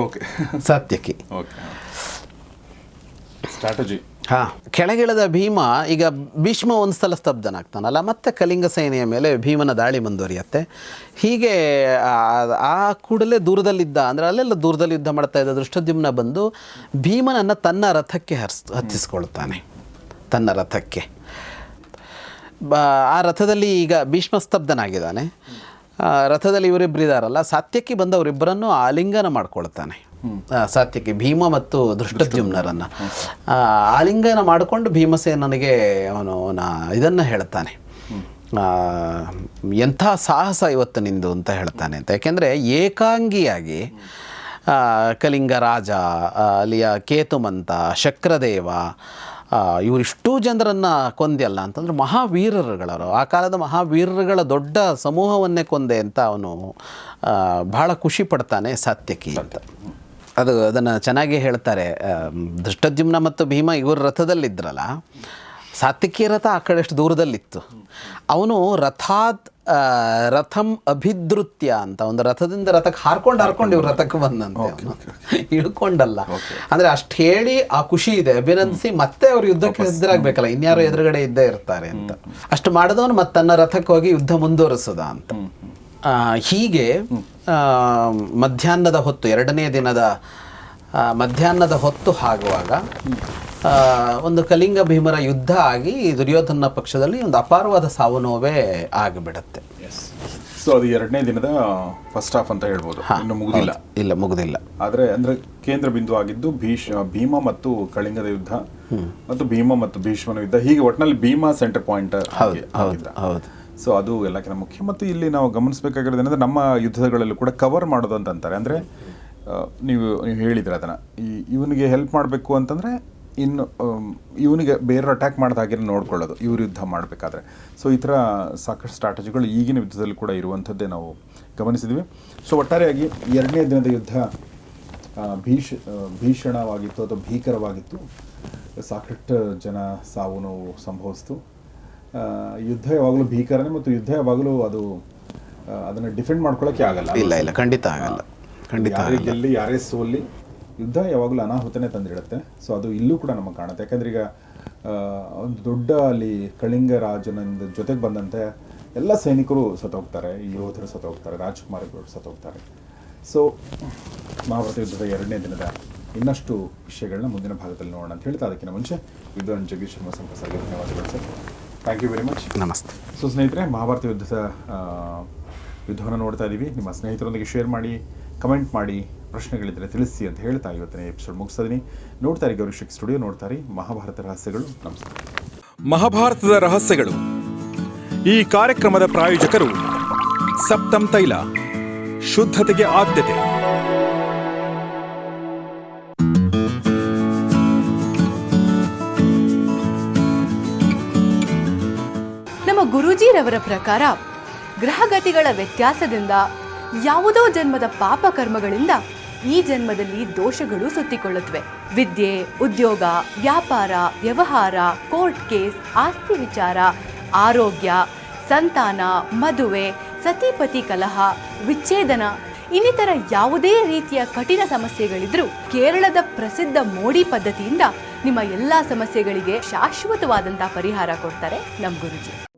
ಓಕೆ. ಸಾತ್ಯಕಿ. ಓಕೆ. ಸ್ಟ್ರಾಟಜಿ. ಕೆಳಗಿಳಿದ ಭೀಮ ಈಗ ಭೀಷ್ಮ ಒಂದು ಸಲ ಸ್ತಬ್ಧನಾಗ್ತಾನಲ್ಲ, ಮತ್ತೆ ಕಲಿಂಗ ಸೇನೆಯ ಮೇಲೆ ಭೀಮನ ದಾಳಿ ಮುಂದುವರಿಯುತ್ತೆ. ಹೀಗೆ, ಆ- ಕೂಡಲೇ ದೂರದಲ್ಲಿದ್ದ, ಅಂದರೆ ಅಲ್ಲೆಲ್ಲ ದೂರದಲ್ಲಿ ಯುದ್ಧ ಮಾಡ್ತಾ ಇದ್ದ ದೃಷ್ಟದ್ಯುಮ್ನ ಬಂದು ಭೀಮನನ್ನು ತನ್ನ ರಥಕ್ಕೆ ಹರ್ಸ್ ಹತ್ತಿಸ್ಕೊಳ್ತಾನೆ ತನ್ನ ರಥಕ್ಕೆ. ಆ ರಥದಲ್ಲಿ ಈಗ ಭೀಷ್ಮ ಸ್ತಬ್ಧನಾಗಿದ್ದಾನೆ. ರಥದಲ್ಲಿ ಇವರಿಬ್ಬರಿದಾರಲ್ಲ ಸಾತ್ಯಕ್ಕೆ ಬಂದವರಿಬ್ಬರನ್ನು ಆಲಿಂಗನ ಮಾಡ್ಕೊಳ್ತಾನೆ. ಸಾತ್ಯಕ್ಕೆ ಭೀಮ ಮತ್ತು ದೃಷ್ಟದ್ಯುಮ್ನರನ್ನು ಆಲಿಂಗನ ಮಾಡಿಕೊಂಡು ಭೀಮಸೇನನಿಗೆ ಅವನು ಅವನ ಇದನ್ನು ಹೇಳ್ತಾನೆ. ಎಂಥ ಸಾಹಸ ಇವತ್ತು ನಿಂದು ಅಂತ ಹೇಳ್ತಾನೆ ಅಂತ. ಯಾಕೆಂದರೆ ಏಕಾಂಗಿಯಾಗಿ ಕಲಿಂಗ ರಾಜ ಅಲ್ಲಿಯ ಕೇತುಮಂತ, ಶಕ್ರದೇವ ಇವರಿಷ್ಟೂ ಜನರನ್ನು ಕೊಂದ್ಯಲ್ಲ ಅಂತಂದ್ರೆ ಮಹಾವೀರರುಗಳವರು ಆ ಕಾಲದ ಮಹಾವೀರರುಗಳ ದೊಡ್ಡ ಸಮೂಹವನ್ನೇ ಕೊಂದೆ ಅಂತ ಅವನು ಭಾಳ ಖುಷಿ ಪಡ್ತಾನೆ ಸಾತ್ಯಕಿ ಅಂತ. ಅದು ಅದನ್ನು ಚೆನ್ನಾಗಿ ಹೇಳ್ತಾರೆ. ದೃಷ್ಟದ್ಯುಮ್ನ ಮತ್ತು ಭೀಮ ಇವರು ರಥದಲ್ಲಿದ್ರಲ್ಲ ಸಾತ್ವಿಕಿ ರಥ ಆ ಕಡೆ ಎಷ್ಟು ದೂರದಲ್ಲಿತ್ತು. ಅವನು ರಥಾತ್ ರಥಂ ಅಭಿದೃತ್ಯ ಅಂತ ಒಂದು ರಥದಿಂದ ರಥಕ್ಕೆ ಹಾರ್ಕೊಂಡು ಹಾರ್ಕೊಂಡು ಇವ್ರು ರಥಕ್ಕೆ ಬಂದಂತೆ. ಇಳ್ಕೊಂಡಲ್ಲ. ಅಂದ್ರೆ ಅಷ್ಟು ಹೇಳಿ ಆ ಖುಷಿ ಇದೆ. ಅಭಿನಂದಿಸಿ ಮತ್ತೆ ಅವ್ರು ಯುದ್ಧಕ್ಕೆ ಸಿದ್ಧರಾಗಬೇಕಲ್ಲ ಇನ್ಯಾರೋ ಎದುರುಗಡೆ ಇದ್ದೇ ಇರ್ತಾರೆ ಅಂತ. ಅಷ್ಟು ಮಾಡಿದವನು ಮತ್ತೆ ತನ್ನ ರಥಕ್ಕೆ ಹೋಗಿ ಯುದ್ಧ ಮುಂದುವರಿಸದ ಅಂತ. ಹೀಗೆ ಮಧ್ಯಾಹ್ನದ ಹೊತ್ತು ಎರಡನೇ ದಿನದ ಮಧ್ಯಾಹ್ನದ ಹೊತ್ತು ಆಗುವಾಗ ಒಂದು ಕಲಿಂಗ ಭೀಮರ ಯುದ್ಧ ಆಗಿ ದುರ್ಯೋಧನ ಪಕ್ಷದಲ್ಲಿ ಒಂದು ಅಪಾರವಾದ ಸಾವು ನೋವೇ ಆಗಿಬಿಡುತ್ತೆ ಸೊ ಅದು ಎರಡನೇ ದಿನದ ಫಸ್ಟ್ ಹಾಫ್ ಅಂತ ಹೇಳ್ಬೋದು. ಇನ್ನು ಮುಗಿದಿಲ್ಲ. ಇಲ್ಲ ಮುಗುದಿಲ್ಲ. ಆದರೆ ಅಂದರೆ ಕೇಂದ್ರ ಬಿಂದು ಆಗಿದ್ದು ಭೀಷ್ ಭೀಮ ಮತ್ತು ಕಳಿಂಗದ ಯುದ್ಧ ಮತ್ತು ಭೀಮ ಮತ್ತು ಭೀಷ್ಮನ ಯುದ್ಧ. ಹೀಗೆ ಒಟ್ಟಿನಲ್ಲಿ ಭೀಮ ಸೆಂಟರ್ ಪಾಯಿಂಟ್ ಹೌದು ಹೌದು. ಸೊ ಅದು ಎಲ್ಲಕ್ಕಿಂತ ಮುಖ್ಯ. ಮತ್ತು ಇಲ್ಲಿ ನಾವು ಗಮನಿಸಬೇಕಾಗಿರೋದು ಏನಂದ್ರೆ ನಮ್ಮ ಯುದ್ಧಗಳಲ್ಲೂ ಕೂಡ ಕವರ್ ಮಾಡೋದು ಅಂತ ಅಂತಾರೆ. ಅಂದರೆ ನೀವು ನೀವು ಹೇಳಿದ್ರೆ ಅದನ್ನು. ಈ, ಇವನಿಗೆ ಹೆಲ್ಪ್ ಮಾಡಬೇಕು ಅಂತಂದರೆ ಇನ್ನು ಇವನಿಗೆ ಬೇರೆ ಅಟ್ಯಾಕ್ ಮಾಡಿದ ಹಾಗೆ ನೋಡ್ಕೊಳ್ಳೋದು. ಇವ್ರು ಯುದ್ಧ ಮಾಡಬೇಕಾದ್ರೆ. ಸೊ ಈ ಥರ ಸಾಕಷ್ಟು ಸ್ಟ್ರಾಟಜಿಗಳು ಈಗಿನ ಯುದ್ಧದಲ್ಲಿ ಕೂಡ ಇರುವಂಥದ್ದೇ ನಾವು ಗಮನಿಸಿದ್ವಿ ಸೊ ಒಟ್ಟಾರೆಯಾಗಿ ಎರಡನೇ ದಿನದ ಯುದ್ಧ ಭೀಷ ಭೀಷಣವಾಗಿತ್ತು ಅಥವಾ ಭೀಕರವಾಗಿತ್ತು. ಸಾಕಷ್ಟು ಜನ ಸಾವು ನೋವು ಸಂಭವಿಸ್ತು. ಯುದ್ಧ ಯಾವಾಗಲೂ ಭೀಕರನೇ ಮತ್ತು ಯುದ್ಧ ಯಾವಾಗಲೂ ಅದು ಅದನ್ನು ಡಿಫೆಂಡ್ ಮಾಡ್ಕೊಳ್ಳೋಕೆ ಆಗಲ್ಲ. ಇಲ್ಲ ಇಲ್ಲ ಖಂಡಿತ ಆಗಲ್ಲ. ಖಂಡಿತ ಯಾರೇ ಗೆಲ್ಲಿ ಯಾರೇ ಸೋಲ್ಲಿ ಯುದ್ಧ ಯಾವಾಗಲೂ ಅನಾಹುತನೇ ತಂದಿಡುತ್ತೆ. ಸೊ ಅದು ಇಲ್ಲೂ ಕೂಡ ನಮಗೆ ಕಾಣುತ್ತೆ. ಯಾಕಂದ್ರೆ ಈಗ ಒಂದು ದೊಡ್ಡ ಅಲ್ಲಿ ಕಳಿಂಗ ರಾಜನಿಂದ ಜೊತೆಗೆ ಬಂದಂತೆ ಎಲ್ಲ ಸೈನಿಕರು ಸತ್ತೋಗ್ತಾರೆ ಯೋಧರು ಸತ್ತೋಗ್ತಾರೆ ರಾಜಕುಮಾರಿಗಳು ಸತ್ತೋಗ್ತಾರೆ ಸೊ ಮಹಾಭಾರತ ಯುದ್ಧದ ಎರಡನೇ ದಿನದ ಇನ್ನಷ್ಟು ವಿಷಯಗಳನ್ನ ಮುಂದಿನ ಭಾಗದಲ್ಲಿ ನೋಡೋಣ ಅಂತ ಹೇಳ್ತಾ ಅದಕ್ಕಿಂತ ಮುಂಚೆ ವಿದ್ವಾನ್ ಜಗದೀಶ್ ಶರ್ಮಾ ಸಂಪರ್ಕ ಧನ್ಯವಾದಗಳು sir. Thank you very much ನಮಸ್ತೆ. ಸೊ ಸ್ನೇಹಿತರೆ ಮಹಾಭಾರತ ಯುದ್ಧದ ಯುದ್ಧವನ್ನು ನೋಡ್ತಾ ಇದ್ದೀವಿ ನಿಮ್ಮ ಸ್ನೇಹಿತರೊಂದಿಗೆ ಶೇರ್ ಮಾಡಿ ಕಮೆಂಟ್ ಮಾಡಿ ಪ್ರಶ್ನೆಗಳಿದ್ದರೆ ತಿಳಿಸಿ ಅಂತ ಹೇಳ್ತಾ ಇವತ್ತಿನ ಎಪಿಸೋಡ್ ಮುಗಿಸ್ತಾ ಇದೀನಿ ನೋಡ್ತಾ ಇರಿ ಗೌರಿಶಕ್ ಸ್ಟುಡಿಯೋ ನೋಡ್ತಾರೆ ಮಹಾಭಾರತ ರಹಸ್ಯಗಳು. ನಮಸ್ಕಾರ ಮಹಾಭಾರತದ ರಹಸ್ಯಗಳು. ಈ ಕಾರ್ಯಕ್ರಮದ ಪ್ರಾಯೋಜಕರು ಸಪ್ತಂ ತೈಲ ಶುದ್ಧತೆಗೆ ಆದ್ಯತೆ. ಗುರೂಜಿರವರ ಪ್ರಕಾರ ಗ್ರಹಗತಿಗಳ ವ್ಯತ್ಯಾಸದಿಂದ ಯಾವುದೋ ಜನ್ಮದ ಪಾಪ ಕರ್ಮಗಳಿಂದ ಈ ಜನ್ಮದಲ್ಲಿ ದೋಷಗಳು ಸುತ್ತಿಕೊಳ್ಳುತ್ತವೆ. ವಿದ್ಯೆ, ಉದ್ಯೋಗ, ವ್ಯಾಪಾರ, ವ್ಯವಹಾರ, ಕೋರ್ಟ್ ಕೇಸ್, ಆಸ್ತಿ ವಿಚಾರ, ಆರೋಗ್ಯ, ಸಂತಾನ, ಮದುವೆ, ಸತಿಪತಿ ಕಲಹ, ವಿಚ್ಛೇದನ, ಇನ್ನಿತರ ಯಾವುದೇ ರೀತಿಯ ಕಠಿಣ ಸಮಸ್ಯೆಗಳಿದ್ರೂ ಕೇರಳದ ಪ್ರಸಿದ್ಧ ಮೋಡಿ ಪದ್ಧತಿಯಿಂದ ನಿಮ್ಮ ಎಲ್ಲಾ ಸಮಸ್ಯೆಗಳಿಗೆ ಶಾಶ್ವತವಾದಂತಹ ಪರಿಹಾರ ಕೊಡ್ತಾರೆ ನಮ್ಮ ಗುರುಜಿ.